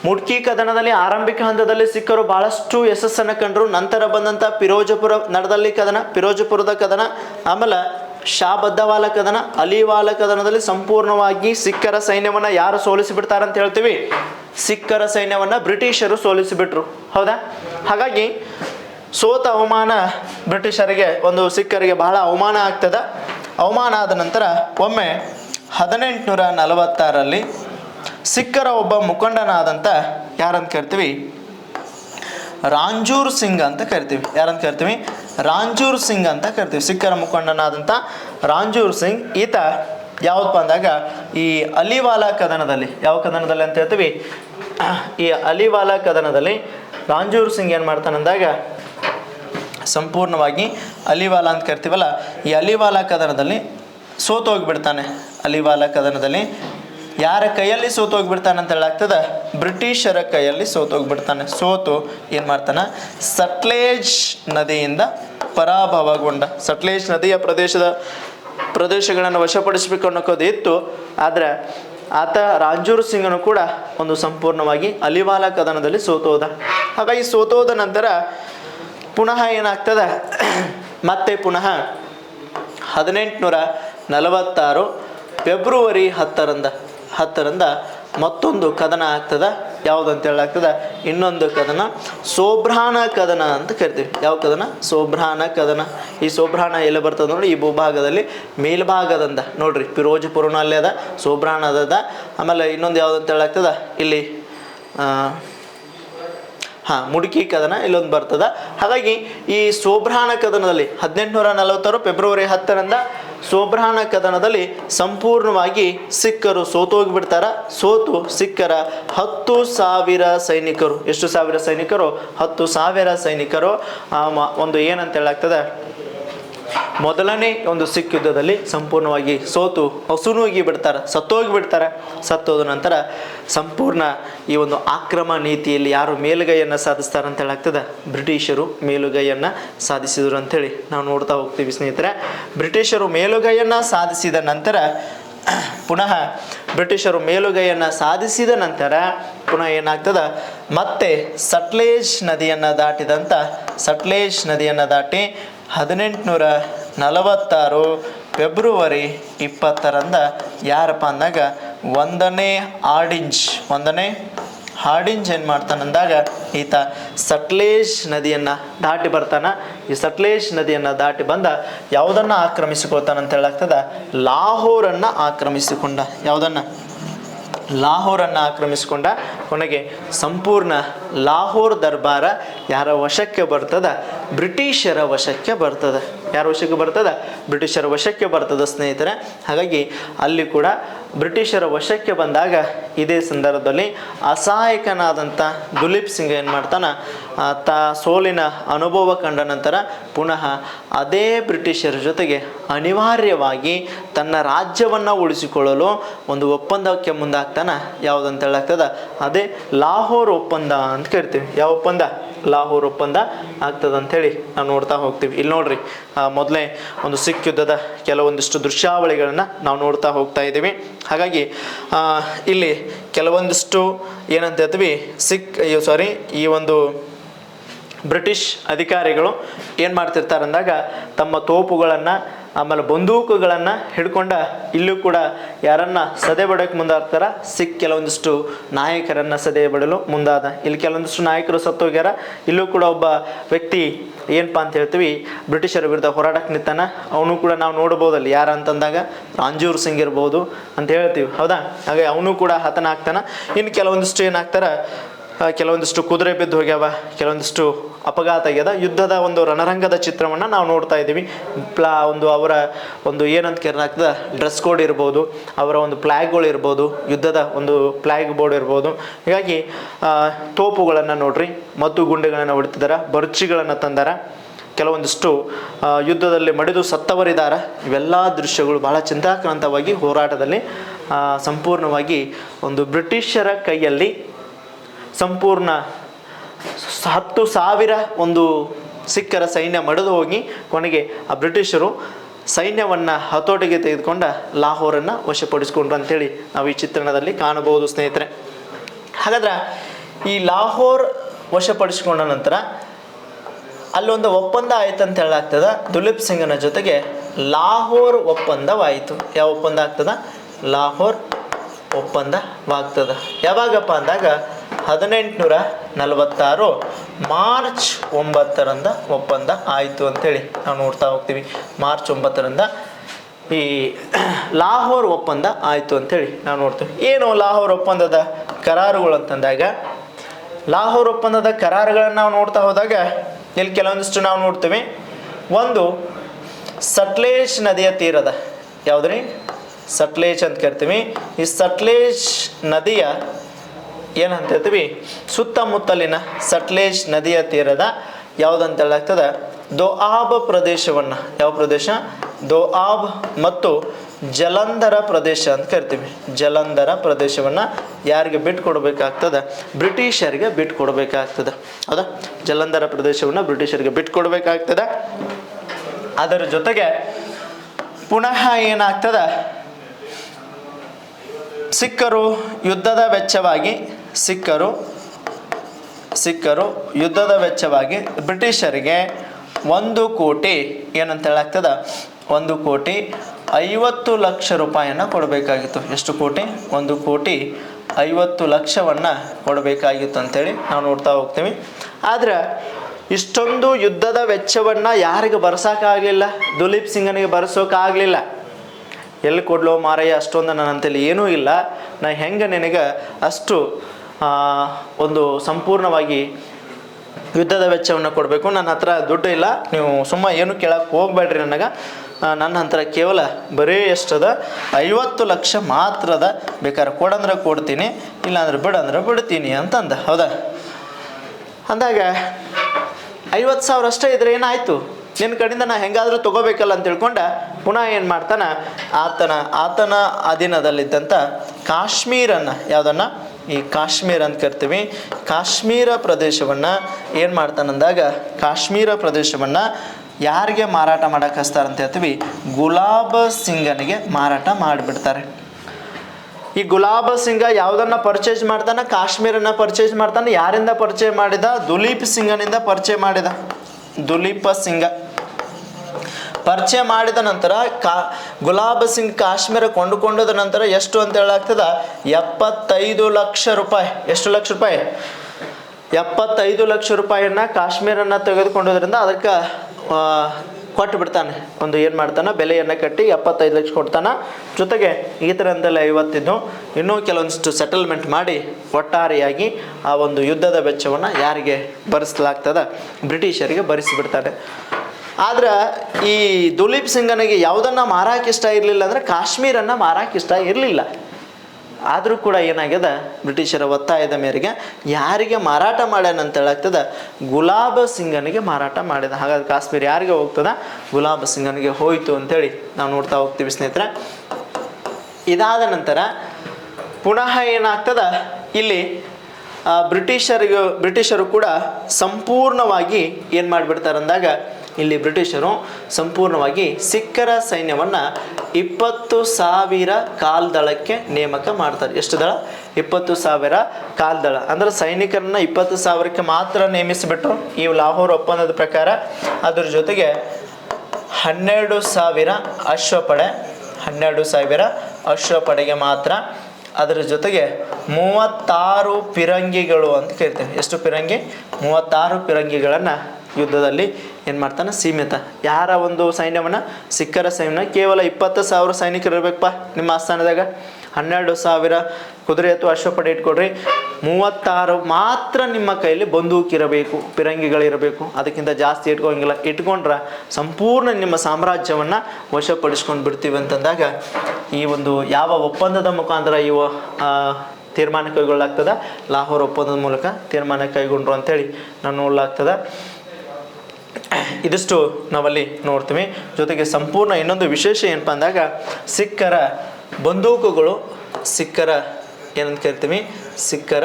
ಮುಡ್ಕಿ ಕದನದಲ್ಲಿ ಆರಂಭಿಕ ಹಂತದಲ್ಲಿ ಸಿಕ್ಕರು ಬಹಳಷ್ಟು ಯಶಸ್ಸನ್ನು ಕಂಡರು. ನಂತರ ಬಂದಂಥ ಪಿರೋಜಪುರ ನಡದಲ್ಲಿ ಕದನ ಪಿರೋಜಪುರದ ಕದನ, ಆಮೇಲೆ ಶಾಬದ್ಧವಾಲ ಕದನ, ಅಲಿವಾಲ ಕದನದಲ್ಲಿ ಸಂಪೂರ್ಣವಾಗಿ ಸಿಕ್ಕರ ಸೈನ್ಯವನ್ನು ಯಾರು ಸೋಲಿಸಿಬಿಡ್ತಾರೆ ಅಂತ ಹೇಳ್ತೀವಿ. ಸಿಕ್ಕರ ಸೈನ್ಯವನ್ನು ಬ್ರಿಟಿಷರು ಸೋಲಿಸಿಬಿಟ್ರು. ಹೌದಾ? ಹಾಗಾಗಿ ಸೋತ ಅವಮಾನ ಬ್ರಿಟಿಷರಿಗೆ, ಒಂದು ಸಿಕ್ಕರಿಗೆ ಬಹಳ ಅವಮಾನ ಆಗ್ತದ. ಅವಮಾನ ಆದ ನಂತರ ಒಮ್ಮೆ ಹದಿನೆಂಟುನೂರ ನಲವತ್ತಾರಲ್ಲಿ ಸಿಖ್ಖರ ಒಬ್ಬ ಮುಖಂಡನಾದಂಥ ಯಾರಂತ ಕರಿತೀವಿ? ರಾಂಜೂರ್ ಸಿಂಗ್ ಅಂತ ಕರಿತೀವಿ. ಯಾರಂತ ಕರಿತೀವಿ? ರಾಂಜೂರ್ ಸಿಂಗ್ ಅಂತ ಕರಿತೀವಿ. ಸಿಖ್ಖರ ಮುಖಂಡನಾದಂಥ ರಾಂಜೂರ್ ಸಿಂಗ್. ಈತ ಯಾವ್ದಪ್ಪ ಅಂದಾಗ ಈ ಅಲಿವಾಲಾ ಕದನದಲ್ಲಿ, ಯಾವ ಕದನದಲ್ಲಿ ಅಂತ ಹೇಳ್ತೀವಿ? ಈ ಅಲಿವಾಲಾ ಕದನದಲ್ಲಿ ರಾಂಜೂರ್ ಸಿಂಗ್ ಏನು ಮಾಡ್ತಾನಂದಾಗ ಸಂಪೂರ್ಣವಾಗಿ ಅಲಿವಾಲ ಅಂತ ಕರಿತೀವಲ್ಲ, ಈ ಅಲಿವಾಲ ಕದನದಲ್ಲಿ ಸೋತೋಗ್ಬಿಡ್ತಾನೆ. ಅಲಿವಾಲ ಕದನದಲ್ಲಿ ಯಾರ ಕೈಯಲ್ಲಿ ಸೋತೋಗ್ಬಿಡ್ತಾನೆ ಅಂತ ಹೇಳಾಗ್ತದ? ಬ್ರಿಟಿಷರ ಕೈಯಲ್ಲಿ ಸೋತೋಗ್ಬಿಡ್ತಾನೆ ಸೋತು ಏನು ಮಾಡ್ತಾನೆ? ಸಟ್ಲೇಜ್ ನದಿಯಿಂದ ಪರಾಭವಗೊಂಡ. ಸಟ್ಲೇಜ್ ನದಿಯ ಪ್ರದೇಶದ ಪ್ರದೇಶಗಳನ್ನು ವಶಪಡಿಸ್ಬೇಕು ಅನ್ನೋಕೋದು ಇತ್ತು ಆದರೆ ಆತ ರಾಂಜೂರ್ ಸಿಂಗನು ಕೂಡ ಒಂದು ಸಂಪೂರ್ಣವಾಗಿ ಅಲಿವಾಲ ಕದನದಲ್ಲಿ ಸೋತೋದ ಹಾಗಾಗಿ ಸೋತೋದ ನಂತರ ಪುನಃ ಏನಾಗ್ತದೆ? ಮತ್ತೆ ಪುನಃ ಹದಿನೆಂಟುನೂರ ನಲವತ್ತಾರು ಫೆಬ್ರವರಿ ಹತ್ತರಂದ ಹತ್ತರಿಂದ ಮತ್ತೊಂದು ಕದನ ಆಗ್ತದ? ಅಂತ ಹೇಳಾಗ್ತದ ಇನ್ನೊಂದು ಕದನ ಸೋಭ್ರಾಣ ಕದನ ಅಂತ ಕರಿತೀವಿ. ಯಾವ ಕದನ? ಸೋಭ್ರಾಣ ಕದನ. ಈ ಸೋಭ್ರಾಣ ಎಲ್ಲಿ ಬರ್ತದೆ ನೋಡಿ ಈ ಭೂಭಾಗದಲ್ಲಿ ಮೇಲ್ಭಾಗದಂದ. ನೋಡ್ರಿ ಪಿರೋಜಪುರನ ಅಲ್ಲೇ ಅದ, ಸೋಭ್ರಾಣದ ಆಮೇಲೆ ಇನ್ನೊಂದು ಯಾವುದಂತ ಹೇಳಾಗ್ತದ ಇಲ್ಲಿ ಹಾಂ, ಮುಡುಕಿ ಕದನ ಇಲ್ಲೊಂದು ಬರ್ತದ. ಹಾಗಾಗಿ ಈ ಸೋಭ್ರಾಣ ಕದನದಲ್ಲಿ ಹದಿನೆಂಟುನೂರ ನಲವತ್ತಾರು ಫೆಬ್ರವರಿ ಹತ್ತರಿಂದ ಸೋಭ್ರಾನ ಕದನದಲ್ಲಿ ಸಂಪೂರ್ಣವಾಗಿ ಸಿಕ್ಕರು ಸೋತೋಗಿಬಿಡ್ತಾರ. ಸೋತು ಸಿಕ್ಕರ ಹತ್ತು ಸಾವಿರ ಸೈನಿಕರು. ಎಷ್ಟು ಸಾವಿರ ಸೈನಿಕರು? ಹತ್ತು ಸಾವಿರ ಸೈನಿಕರು. ಒಂದು ಏನಂತ ಹೇಳಾಗ್ತದೆ ಮೊದಲನೇ ಒಂದು ಸಿಖ್ ಯುದ್ಧದಲ್ಲಿ ಸಂಪೂರ್ಣವಾಗಿ ಸೋತು ಹಸುನೂಗಿ ಬಿಡ್ತಾರೆ ಸತ್ತೋಗಿ ಬಿಡ್ತಾರೆ. ಸತ್ತೋದ ನಂತರ ಸಂಪೂರ್ಣ ಈ ಒಂದು ಆಕ್ರಮ ನೀತಿಯಲ್ಲಿ ಯಾರು ಮೇಲುಗೈಯನ್ನು ಸಾಧಿಸ್ತಾರೆ ಅಂತ ಹೇಳಾಗ್ತದೆ? ಬ್ರಿಟಿಷರು ಮೇಲುಗೈಯನ್ನು ಸಾಧಿಸಿದರು ಅಂಥೇಳಿ ನಾವು ನೋಡ್ತಾ ಹೋಗ್ತೀವಿ ಸ್ನೇಹಿತರೆ. ಬ್ರಿಟಿಷರು ಮೇಲುಗೈಯನ್ನು ಸಾಧಿಸಿದ ನಂತರ, ಪುನಃ ಬ್ರಿಟಿಷರು ಮೇಲುಗೈಯನ್ನು ಸಾಧಿಸಿದ ನಂತರ ಪುನಃ ಏನಾಗ್ತದ? ಮತ್ತೆ ಸಟ್ಲೇಜ್ ನದಿಯನ್ನು ದಾಟಿದಂಥ ಸಟ್ಲೇಜ್ ನದಿಯನ್ನು ದಾಟಿ ಹದಿನೆಂಟುನೂರ ನಲವತ್ತಾರು ಫೆಬ್ರವರಿ ಇಪ್ಪತ್ತರಂದ ಯಾರಪ್ಪ ಅಂದಾಗ ಒಂದನೇ ಆಡಿಂಜ್ ಒಂದನೇ ಹಾಡಿಂಜ್ ಏನು ಮಾಡ್ತಾನಂದಾಗ ಈತ ಸಟ್ಲೇಜ್ ನದಿಯನ್ನು ದಾಟಿ ಬರ್ತಾನ. ಈ ಸಟ್ಲೇಜ್ ನದಿಯನ್ನು ದಾಟಿ ಬಂದ ಯಾವುದನ್ನು ಆಕ್ರಮಿಸಿಕೊಳ್ತಾನಂತ ಹೇಳಾಗ್ತದ? ಲಾಹೋರನ್ನು ಆಕ್ರಮಿಸಿಕೊಂಡ. ಯಾವುದನ್ನು? ಲಾಹೋರನ್ನು ಆಕ್ರಮಿಸಿಕೊಂಡ ಕೊನೆಗೆ ಸಂಪೂರ್ಣ ಲಾಹೋರ್ ದರ್ಬಾರ ಯಾರ ವಶಕ್ಕೆ ಬರ್ತದ? ಬ್ರಿಟಿಷರ ವಶಕ್ಕೆ ಬರ್ತದ. ಯಾರ ವಶಕ್ಕೆ ಬರ್ತದ? ಬ್ರಿಟಿಷರ ವಶಕ್ಕೆ ಬರ್ತದ ಸ್ನೇಹಿತರೆ. ಹಾಗಾಗಿ ಅಲ್ಲಿ ಕೂಡ ಬ್ರಿಟಿಷರ ವಶಕ್ಕೆ ಬಂದಾಗ ಇದೇ ಸಂದರ್ಭದಲ್ಲಿ ಅಸಹಾಯಕನಾದಂಥ ದುಲೀಪ್ ಸಿಂಗ್ ಏನು ಮಾಡ್ತಾನ? ತ ಸೋಲಿನ ಅನುಭವ ಕಂಡ ನಂತರ ಪುನಃ ಅದೇ ಬ್ರಿಟಿಷರ ಜೊತೆಗೆ ಅನಿವಾರ್ಯವಾಗಿ ತನ್ನ ರಾಜ್ಯವನ್ನು ಉಳಿಸಿಕೊಳ್ಳಲು ಒಂದು ಒಪ್ಪಂದಕ್ಕೆ ಮುಂದಾಗ್ತಾನ? ಯಾವುದಂತ ಹೇಳಾಗ್ತದ? ಅದೇ ಲಾಹೋರ್ ಒಪ್ಪಂದ ಅಂತ ಕರಿತೀವಿ. ಯಾವ ಒಪ್ಪಂದ? ಲಾಹೋರ್ ಒಪ್ಪಂದ ಆಗ್ತದ ಹೇಳಿ ನಾವು ನೋಡ್ತಾ ಹೋಗ್ತೀವಿ. ಇಲ್ಲಿ ನೋಡ್ರಿ ಮೊದಲೇ ಒಂದು ಸಿಖ್ ಯುದ್ಧದ ಕೆಲವೊಂದಿಷ್ಟು ದೃಶ್ಯಾವಳಿಗಳನ್ನು ನಾವು ನೋಡ್ತಾ ಹೋಗ್ತಾ ಇದ್ದೀವಿ. ಹಾಗಾಗಿ ಇಲ್ಲಿ ಕೆಲವೊಂದಿಷ್ಟು ಏನಂತ ಹೇಳ್ತೀವಿ, ಸಿಖ್ ಸಾರಿ ಈ ಒಂದು ಬ್ರಿಟಿಷ್ ಅಧಿಕಾರಿಗಳು ಏನು ಮಾಡ್ತಿರ್ತಾರೆ ಅಂದಾಗ ತಮ್ಮ ತೋಪುಗಳನ್ನು, ಆಮೇಲೆ ಬಂದೂಕುಗಳನ್ನು ಹಿಡ್ಕೊಂಡ ಇಲ್ಲೂ ಕೂಡ ಯಾರನ್ನ ಸದೆ ಬಡಕ್ಕೆ ಮುಂದಾಗ್ತಾರ ಸಿಕ್ ಕೆಲವೊಂದಿಷ್ಟು ನಾಯಕರನ್ನು ಸದೆ ಬಡಲು ಮುಂದಾದ. ಇಲ್ಲಿ ಕೆಲವೊಂದಿಷ್ಟು ನಾಯಕರು ಸತ್ತೋಗ್ಯಾರ ಇಲ್ಲೂ ಕೂಡ ಒಬ್ಬ ವ್ಯಕ್ತಿ ಏನಪ್ಪಾ ಅಂತ ಹೇಳ್ತೀವಿ, ಬ್ರಿಟಿಷರ ವಿರುದ್ಧ ಹೋರಾಟಕ್ಕೆ ನಿಂತಾನ. ಅವನು ಕೂಡ ನಾವು ನೋಡ್ಬೋದಲ್ಲಿ, ಯಾರ ಅಂತಂದಾಗ ರಾಂಜೂರ್ ಸಿಂಗ್ ಇರ್ಬೋದು ಅಂತ ಹೇಳ್ತೀವಿ, ಹೌದಾ? ಹಾಗೆ ಅವನು ಕೂಡ ಹತನ ಆಗ್ತಾನ ಇನ್ನು ಕೆಲವೊಂದಿಷ್ಟು ಏನಾಗ್ತಾರ ಕೆಲವೊಂದಿಷ್ಟು ಕುದುರೆ ಬಿದ್ದು ಹೋಗ್ಯಾವ, ಕೆಲವೊಂದಿಷ್ಟು ಅಪಘಾತ ಆಗ್ಯದ. ಯುದ್ಧದ ಒಂದು ರಣರಂಗದ ಚಿತ್ರವನ್ನು ನಾವು ನೋಡ್ತಾ ಇದ್ದೀವಿ. ಪ್ಲಾ, ಒಂದು ಅವರ ಒಂದು ಏನಂತ ಕರೆನಾಗ್ತದ ಡ್ರೆಸ್ ಕೋಡ್ ಇರ್ಬೋದು, ಅವರ ಒಂದು ಫ್ಲ್ಯಾಗ್ಗಳು ಇರ್ಬೋದು, ಯುದ್ಧದ ಒಂದು ಫ್ಲ್ಯಾಗ್ ಬೋರ್ಡ್ ಇರ್ಬೋದು. ಹೀಗಾಗಿ ತೋಪುಗಳನ್ನು ನೋಡ್ರಿ ಮತ್ತು ಗುಂಡೆಗಳನ್ನು ಹೊಡಿತಿದ್ದಾರೆ ಬರ್ಚಿಗಳನ್ನು ತಂದಾರ. ಕೆಲವೊಂದಿಷ್ಟು ಯುದ್ಧದಲ್ಲಿ ಮಡಿದು ಸತ್ತವರಿದಾರ. ಇವೆಲ್ಲ ದೃಶ್ಯಗಳು ಬಹಳ ಚಿಂತಾಕ್ರಾಂತವಾಗಿ ಹೋರಾಟದಲ್ಲಿ ಸಂಪೂರ್ಣವಾಗಿ ಒಂದು ಬ್ರಿಟಿಷರ ಕೈಯಲ್ಲಿ ಸಂಪೂರ್ಣ ಹತ್ತು ಸಾವಿರ ಒಂದು ಸಿಖ್ಖರ ಸೈನ್ಯ ಮಡಿದು ಹೋಗಿ ಕೊನೆಗೆ ಆ ಬ್ರಿಟಿಷರು ಸೈನ್ಯವನ್ನು ಹತೋಟಿಗೆ ತೆಗೆದುಕೊಂಡ ಲಾಹೋರನ್ನು ವಶಪಡಿಸಿಕೊಂಡ್ರು ಅಂತೇಳಿ ನಾವು ಈ ಚಿತ್ರಣದಲ್ಲಿ ಕಾಣಬಹುದು, ಸ್ನೇಹಿತರೆ. ಹಾಗಾದ್ರೆ ಈ ಲಾಹೋರ್ ವಶಪಡಿಸಿಕೊಂಡ ನಂತರ ಅಲ್ಲೊಂದು ಒಪ್ಪಂದ ಆಯ್ತು ಅಂತ ಹೇಳಾಗ್ತದ ದುಲೀಪ್ ಸಿಂಗನ ಜೊತೆಗೆ ಲಾಹೋರ್ ಒಪ್ಪಂದವಾಯಿತು. ಯಾವ ಒಪ್ಪಂದ ಆಗ್ತದ? ಲಾಹೋರ್ ಒಪ್ಪಂದವಾಗ್ತದ. ಯಾವಾಗಪ್ಪ ಅಂದಾಗ ಹದಿನೆಂಟುನೂರ ನಲವತ್ತಾರು ಮಾರ್ಚ್ ಒಂಬತ್ತರಿಂದ ಒಪ್ಪಂದ ಆಯಿತು ಅಂತೇಳಿ ನಾವು ನೋಡ್ತಾ ಹೋಗ್ತೀವಿ. ಮಾರ್ಚ್ ಒಂಬತ್ತರಿಂದ ಈ ಲಾಹೋರ್ ಒಪ್ಪಂದ ಆಯಿತು ಅಂತೇಳಿ ನಾವು ನೋಡ್ತೀವಿ. ಏನು ಲಾಹೋರ್ ಒಪ್ಪಂದದ ಕರಾರುಗಳು ಅಂತಂದಾಗ, ಲಾಹೋರ್ ಒಪ್ಪಂದದ ಕರಾರುಗಳನ್ನು ನಾವು ನೋಡ್ತಾ ಹೋದಾಗ ಇಲ್ಲಿ ಕೆಲವೊಂದಿಷ್ಟು ನಾವು ನೋಡ್ತೀವಿ. ಒಂದು ಸಟ್ಲೇಶ್ ನದಿಯ ತೀರದ, ಯಾವುದ್ರಿ? ಸಟ್ಲೇಶ್ ಅಂತ ಕರಿತೀವಿ. ಈ ಸಟ್ಲೇಶ್ ನದಿಯ ಏನಂತ ಹೇಳ್ತೀವಿ? ಸುತ್ತಮುತ್ತಲಿನ ಸಟ್ಲೇಜ್ ನದಿಯ ತೀರದ ಯಾವುದಂತ ಹೇಳಾಗ್ತದೆ? ದೋಆಬ್ ಪ್ರದೇಶವನ್ನು. ಯಾವ ಪ್ರದೇಶ? ದೋಆಬ್ ಮತ್ತು ಜಲಂಧರ ಪ್ರದೇಶ ಅಂತ ಕರಿತೀವಿ. ಜಲಂಧರ ಪ್ರದೇಶವನ್ನು ಯಾರಿಗೆ ಬಿಟ್ಟು ಕೊಡಬೇಕಾಗ್ತದ? ಬ್ರಿಟಿಷರಿಗೆ ಬಿಟ್ಟು ಕೊಡಬೇಕಾಗ್ತದೆ. ಹೌದಾ? ಜಲಂಧರ ಪ್ರದೇಶವನ್ನು ಬ್ರಿಟಿಷರಿಗೆ ಬಿಟ್ಟು ಕೊಡಬೇಕಾಗ್ತದೆ. ಅದರ ಜೊತೆಗೆ ಪುನಃ ಏನಾಗ್ತದೆ? ಸಿಕ್ಕರು ಯುದ್ಧದ ವೆಚ್ಚವಾಗಿ ಸಿಖ್ಖರು ಸಿಖ್ಖರು ಯುದ್ಧದ ವೆಚ್ಚವಾಗಿ ಬ್ರಿಟಿಷರಿಗೆ ಒಂದು ಕೋಟಿ, ಏನಂತ ಹೇಳಾಗ್ತದ? ಒಂದು ಕೋಟಿ ಐವತ್ತು ಲಕ್ಷ ರೂಪಾಯಿಯನ್ನು ಕೊಡಬೇಕಾಗಿತ್ತು. ಎಷ್ಟು ಕೋಟಿ? ಒಂದು ಕೋಟಿ ಐವತ್ತು ಲಕ್ಷವನ್ನು ಕೊಡಬೇಕಾಗಿತ್ತು ಅಂಥೇಳಿ ನಾವು ನೋಡ್ತಾ ಹೋಗ್ತೀವಿ. ಆದರೆ ಇಷ್ಟೊಂದು ಯುದ್ಧದ ವೆಚ್ಚವನ್ನು ಯಾರಿಗೆ ಬರ್ಸೋಕ್ಕಾಗಲಿಲ್ಲ ದುಲೀಪ್ ಸಿಂಗನಿಗೆ ಬರ್ಸೋಕ್ಕಾಗಲಿಲ್ಲ ಎಲ್ಲಿ ಕೊಡ್ಲೋ ಮಾರಯ್ಯ ಅಷ್ಟೊಂದು ನನ್ನ ಅಂತೇಳಿ ಏನೂ ಇಲ್ಲ. ನಾ ಹೆಂಗೆ ನಿನಗೆ ಅಷ್ಟು ಒಂದು ಸಂಪೂರ್ಣವಾಗಿ ಯುದ್ಧದ ವೆಚ್ಚವನ್ನು ಕೊಡಬೇಕು. ನನ್ನ ಹತ್ರ ದುಡ್ಡು ಇಲ್ಲ. ನೀವು ಸುಮ್ಮ ಏನು ಕೇಳಕ್ಕೆ ಹೋಗ್ಬೇಡ್ರಿ ನನಗೆ. ನನ್ನ ಹತ್ರ ಕೇವಲ ಬರೀ ಎಷ್ಟದ? ಐವತ್ತು ಲಕ್ಷ ಮಾತ್ರದ ಬೇಕಾದ್ರೆ ಕೊಡಂದ್ರೆ ಕೊಡ್ತೀನಿ, ಇಲ್ಲಾಂದ್ರೆ ಬಿಡಂದ್ರೆ ಬಿಡ್ತೀನಿ ಅಂತಂದ. ಹೌದಾ? ಅಂದಾಗ ಐವತ್ತು ಸಾವಿರ ಅಷ್ಟೇ ಇದ್ರೆ ಏನಾಯಿತು? ನಿನ್ನ ಕಡೆಯಿಂದ ನಾ ಹೆಂಗಾದರೂ ತಗೋಬೇಕಲ್ಲ ಅಂತ ತಿಳ್ಕೊಂಡ ಪುನಃ ಏನು ಮಾಡ್ತಾನೆ? ಆತನ ಆತನ ಅಧೀನದಲ್ಲಿದ್ದಂಥ ಕಾಶ್ಮೀರನ್ನು, ಯಾವುದನ್ನು? ಈ ಕಾಶ್ಮೀರ ಅಂತ ಕರಿತೀವಿ. ಕಾಶ್ಮೀರ ಪ್ರದೇಶವನ್ನು ಏನು ಮಾಡ್ತಾನಂದಾಗ ಕಾಶ್ಮೀರ ಪ್ರದೇಶವನ್ನು ಯಾರಿಗೆ ಮಾರಾಟ ಮಾಡಕ್ಕೆ ಹಚ್ತಾರೆ ಅಂತ ಹೇಳ್ತೀವಿ. ಗುಲಾಬ ಸಿಂಗನಿಗೆ ಮಾರಾಟ ಮಾಡಿಬಿಡ್ತಾರೆ. ಈ ಗುಲಾಬ ಸಿಂಗ ಯಾವುದನ್ನ ಪರ್ಚೇಸ್ ಮಾಡ್ತಾನೆ, ಕಾಶ್ಮೀರನ ಪರ್ಚೇಸ್ ಮಾಡ್ತಾನೆ, ಯಾರಿಂದ ಪರಿಚಯ ಮಾಡಿದ? ದುಲೀಪ್ ಸಿಂಗನಿಂದ ಪರಿಚಯ ಮಾಡಿದ. ದುಲೀಪ ಸಿಂಗ. ಪರಿಚಯ ಮಾಡಿದ ನಂತರ ಕಾ, ಗುಲಾಬ್ ಸಿಂಗ್ ಕಾಶ್ಮೀರ ಕೊಂಡುಕೊಂಡದ ನಂತರ ಎಷ್ಟು ಅಂತ ಹೇಳಾಗ್ತದ? ಎಪ್ಪತ್ತೈದು ಲಕ್ಷ ರೂಪಾಯಿ. ಎಷ್ಟು ಲಕ್ಷ ರೂಪಾಯಿ? ಎಪ್ಪತ್ತೈದು ಲಕ್ಷ ರೂಪಾಯಿಯನ್ನ ಕಾಶ್ಮೀರನ್ನ ತೆಗೆದುಕೊಂಡೋದ್ರಿಂದ ಅದಕ್ಕೆ ಕೊಟ್ಟು ಬಿಡ್ತಾನೆ. ಒಂದು ಏನು ಮಾಡ್ತಾನೆ? ಬೆಲೆಯನ್ನು ಕಟ್ಟಿ ಎಪ್ಪತ್ತೈದು ಲಕ್ಷ ಕೊಡ್ತಾನೆ. ಜೊತೆಗೆ ಈ ಥರದಲ್ಲಿ ಇವತ್ತಿದ್ದು ಇನ್ನೂ ಕೆಲವೊಂದಿಷ್ಟು ಸೆಟಲ್ಮೆಂಟ್ ಮಾಡಿ ಒಟ್ಟಾರೆಯಾಗಿ ಆ ಒಂದು ಯುದ್ಧದ ವೆಚ್ಚವನ್ನು ಯಾರಿಗೆ ಭರಿಸಲಾಗ್ತದ? ಬ್ರಿಟಿಷರಿಗೆ ಭರಿಸಿಬಿಡ್ತಾನೆ ಆದ್ರೆ ಈ ದುಲೀಪ್ ಸಿಂಗನಿಗೆ ಯಾವುದನ್ನು ಮಾರಾಕ ಇಷ್ಟ ಇರಲಿಲ್ಲ ಅಂದ್ರೆ ಕಾಶ್ಮೀರನ್ನು ಮಾರಾಕ ಇಷ್ಟ ಇರಲಿಲ್ಲ. ಆದರೂ ಕೂಡ ಏನಾಗ್ಯದ? ಬ್ರಿಟಿಷರ ಒತ್ತಾಯದ ಮೇರೆಗೆ ಯಾರಿಗೆ ಮಾರಾಟ ಮಾಡ್ಯಾನ ಅಂತ ಹೇಳಾಗ್ತದ? ಗುಲಾಬ ಸಿಂಗನಿಗೆ ಮಾರಾಟ ಮಾಡಿದ ಹಾಗಾದ್ರೆ ಕಾಶ್ಮೀರ ಯಾರಿಗೆ ಹೋಗ್ತದ? ಗುಲಾಬ ಸಿಂಗನಿಗೆ ಹೋಯಿತು ಅಂತೇಳಿ ನಾವು ನೋಡ್ತಾ ಹೋಗ್ತೀವಿ ಸ್ನೇಹಿತರೆ. ಇದಾದ ನಂತರ ಪುನಃ ಏನಾಗ್ತದ? ಇಲ್ಲಿ ಬ್ರಿಟಿಷರಿಗೂ, ಬ್ರಿಟಿಷರು ಕೂಡ ಸಂಪೂರ್ಣವಾಗಿ ಏನು ಮಾಡಿಬಿಡ್ತಾರೆ ಅಂದಾಗ ಇಲ್ಲಿ ಬ್ರಿಟಿಷರು ಸಂಪೂರ್ಣವಾಗಿ ಸಿಖ್ಖರ ಸೈನ್ಯವನ್ನು ಇಪ್ಪತ್ತು ಸಾವಿರ ಕಾಲ್ದಳಕ್ಕೆ ನೇಮಕ ಮಾಡ್ತಾರೆ. ಎಷ್ಟು ದಳ? ಇಪ್ಪತ್ತು ಸಾವಿರ ಕಾಲ್ದಳ. ಅಂದ್ರೆ ಸೈನಿಕರನ್ನ ಇಪ್ಪತ್ತು ಸಾವಿರಕ್ಕೆ ಮಾತ್ರ ನೇಮಿಸಿಬಿಟ್ರು ಈ ಲಾಹೋರ್ ಒಪ್ಪಂದದ ಪ್ರಕಾರ ಅದರ ಜೊತೆಗೆ ಹನ್ನೆರಡು ಸಾವಿರ ಅಶ್ವಪಡೆ, ಹನ್ನೆರಡು ಸಾವಿರ ಅಶ್ವಪಡೆಗೆ ಮಾತ್ರ ಅದರ ಜೊತೆಗೆ ಮೂವತ್ತಾರು ಪಿರಂಗಿಗಳು ಅಂತ ಕರಿತೇವೆ. ಎಷ್ಟು ಪಿರಂಗಿ? ಮೂವತ್ತಾರು ಪಿರಂಗಿಗಳನ್ನು ಯುದ್ಧದಲ್ಲಿ ಏನು ಮಾಡ್ತಾನೆ? ಸೀಮಿತ. ಯಾರ ಒಂದು ಸೈನ್ಯವನ್ನು? ಸಿಕ್ಕರ ಸೈನ್ಯ ಕೇವಲ ಇಪ್ಪತ್ತು ಸಾವಿರ ಸೈನಿಕರು ಇರಬೇಕಪ್ಪ ನಿಮ್ಮ ಆಸ್ಥಾನದಾಗ. ಹನ್ನೆರಡು ಸಾವಿರ ಕುದುರೆ ಅಥವಾ ಅಶ್ವಪಡೆ ಇಟ್ಕೊಡ್ರಿ. ಮೂವತ್ತಾರು ಮಾತ್ರ ನಿಮ್ಮ ಕೈಯಲ್ಲಿ ಬಂದೂಕ್ ಇರಬೇಕು, ಪಿರಂಗಿಗಳಿರಬೇಕು. ಅದಕ್ಕಿಂತ ಜಾಸ್ತಿ ಇಟ್ಕೊಂಗಿಲ್ಲ ಇಟ್ಕೊಂಡ್ರೆ ಸಂಪೂರ್ಣ ನಿಮ್ಮ ಸಾಮ್ರಾಜ್ಯವನ್ನು ವಶಪಡಿಸ್ಕೊಂಡು ಬಿಡ್ತೀವಿ ಅಂತಂದಾಗ ಈ ಒಂದು ಯಾವ ಒಪ್ಪಂದದ ಮುಖಾಂತರ ಇವ ತೀರ್ಮಾನ ಕೈಗೊಳ್ಳಲಾಗ್ತದ? ಲಾಹೋರ್ ಒಪ್ಪಂದದ ಮೂಲಕ ತೀರ್ಮಾನ ಕೈಗೊಂಡ್ರು ಅಂತೇಳಿ ನಾನು ನೋಡಲಾಗ್ತದ. ಇದಿಷ್ಟು ನಾವಲ್ಲಿ ನೋಡ್ತೀವಿ. ಜೊತೆಗೆ ಸಂಪೂರ್ಣ ಇನ್ನೊಂದು ವಿಶೇಷ ಏನಪ್ಪ ಅಂದಾಗ ಸಿಕ್ಕರ ಬಂದೂಕುಗಳು ಸಿಕ್ಕರ, ಏನಂತ ಕರಿತೀವಿ? ಸಿಕ್ಕರ,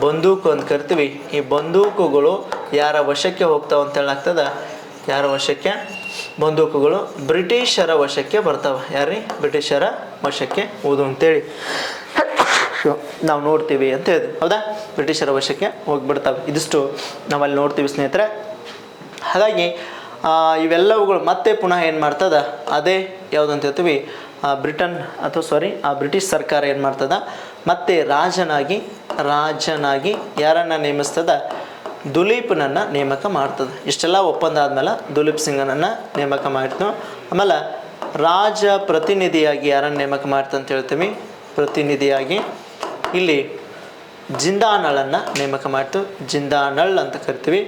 ಬಂದೂಕು ಅಂತ ಕರಿತೀವಿ. ಈ ಬಂದೂಕುಗಳು ಯಾರ ವಶಕ್ಕೆ ಹೋಗ್ತಾವ ಅಂತ ಹೇಳಾಗ್ತದ ಯಾರ ವಶಕ್ಕೆ? ಬಂದೂಕುಗಳು ಬ್ರಿಟಿಷರ ವಶಕ್ಕೆ ಬರ್ತಾವೆ. ಯಾರಿ ಬ್ರಿಟಿಷರ ವಶಕ್ಕೆ ಓದು ಅಂತೇಳಿ. ನಾವು ನೋಡ್ತೀವಿ ಅಂತ ಹೇಳಿದ್ವಿ ಹೌದಾ? ಬ್ರಿಟಿಷರ ವಶಕ್ಕೆ ಹೋಗ್ಬಿಡ್ತಾವೆ. ಇದಿಷ್ಟು ನಾವಲ್ಲಿ ನೋಡ್ತೀವಿ ಸ್ನೇಹಿತರೆ. ಹಾಗಾಗಿ ಇವೆಲ್ಲವುಗಳು ಮತ್ತೆ ಪುನಃ ಏನು ಮಾಡ್ತದ? ಅದೇ ಯಾವುದಂತ ಹೇಳ್ತೀವಿ? ಬ್ರಿಟನ್, ಅಥವಾ ಸಾರಿ ಆ ಬ್ರಿಟಿಷ್ ಸರ್ಕಾರ ಏನು ಮಾಡ್ತದ? ಮತ್ತೆ ರಾಜನಾಗಿ ರಾಜನಾಗಿ ಯಾರನ್ನು ನೇಮಿಸ್ತದ? ದುಲೀಪ್ನನ್ನು ನೇಮಕ ಮಾಡ್ತದೆ. ಇಷ್ಟೆಲ್ಲ ಒಪ್ಪಂದ ಆದಮೇಲೆ ದುಲೀಪ್ ಸಿಂಗನನ್ನು ನೇಮಕ ಮಾಡ್ತು ಆಮೇಲೆ ರಾಜ ಪ್ರತಿನಿಧಿಯಾಗಿ ಯಾರನ್ನು ನೇಮಕ ಮಾಡ್ತ ಅಂತ ಹೇಳ್ತೀವಿ? ಪ್ರತಿನಿಧಿಯಾಗಿ ಇಲ್ಲಿ ಜಿಂದಾನಳನ್ನು ನೇಮಕ ಮಾಡ್ತು ಜಿಂದಾನಳ್ ಅಂತ ಕರಿತೀವಿ.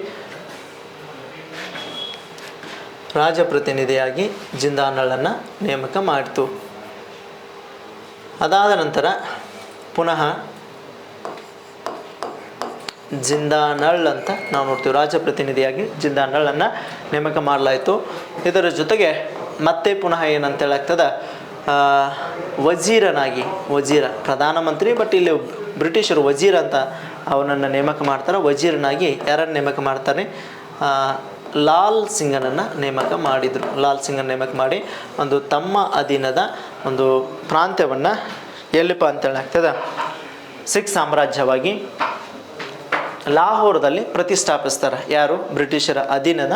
ರಾಜಪ್ರತಿನಿಧಿಯಾಗಿ ಜಿಂದಾನಳನ್ನು ನೇಮಕ ಮಾಡಿತು. ಅದಾದ ನಂತರ ಪುನಃ ಜಿಂದಾನಳ್ ಅಂತ ನಾವು ನೋಡ್ತೀವಿ. ರಾಜಪ್ರತಿನಿಧಿಯಾಗಿ ಜಿಂದಾನಳನ್ನು ನೇಮಕ ಮಾಡಲಾಯಿತು. ಇದರ ಜೊತೆಗೆ ಮತ್ತೆ ಪುನಃ ಏನಂತ ಹೇಳಾಗ್ತದೆ ವಜೀರನಾಗಿ, ವಜೀರ ಪ್ರಧಾನಮಂತ್ರಿ ಬಟ್ ಇಲ್ಲಿ ಬ್ರಿಟಿಷರು ವಜೀರ್ ಅಂತ ಅವನನ್ನು ನೇಮಕ ಮಾಡ್ತಾರೆ. ವಜೀರನಾಗಿ ಯಾರನ್ನು ನೇಮಕ ಮಾಡ್ತಾರೆ ಲಾಲ್ ಸಿಂಗನನ್ನು ನೇಮಕ ಮಾಡಿದರು. ಲಾಲ್ ಸಿಂಗನ ನೇಮಕ ಮಾಡಿ ಒಂದು ತಮ್ಮ ಅಧೀನದ ಒಂದು ಪ್ರಾಂತ್ಯವನ್ನು ಎಲ್ಲಿಪ್ಪ ಆಗ್ತದ? ಸಿಖ್ ಸಾಮ್ರಾಜ್ಯವಾಗಿ ಲಾಹೋರ್ದಲ್ಲಿ ಪ್ರತಿಷ್ಠಾಪಿಸ್ತಾರೆ. ಯಾರು? ಬ್ರಿಟಿಷರ ಅಧೀನದ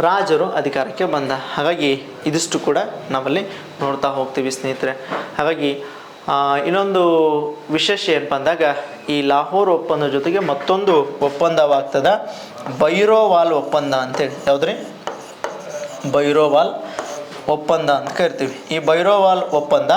ರಾಜರು ಅಧಿಕಾರಕ್ಕೆ ಬಂದ. ಹಾಗಾಗಿ ಇದಿಷ್ಟು ಕೂಡ ನಾವಲ್ಲಿ ನೋಡ್ತಾ ಹೋಗ್ತೀವಿ ಸ್ನೇಹಿತರೆ. ಹಾಗಾಗಿ ಇನ್ನೊಂದು ವಿಶೇಷ ಏನಪ್ಪ ಅಂದಾಗ ಈ ಲಾಹೋರ್ ಒಪ್ಪಂದ ಜೊತೆಗೆ ಮತ್ತೊಂದು ಒಪ್ಪಂದವಾಗ್ತದ. ಬೈರೋವಾಲ್ ಒಪ್ಪಂದ ಅಂತೇಳಿ. ಯಾವುದ್ರಿ? ಬೈರೋವಾಲ್ ಒಪ್ಪಂದ ಅಂತ ಕರಿತೀವಿ. ಈ ಬೈರೋವಾಲ್ ಒಪ್ಪಂದ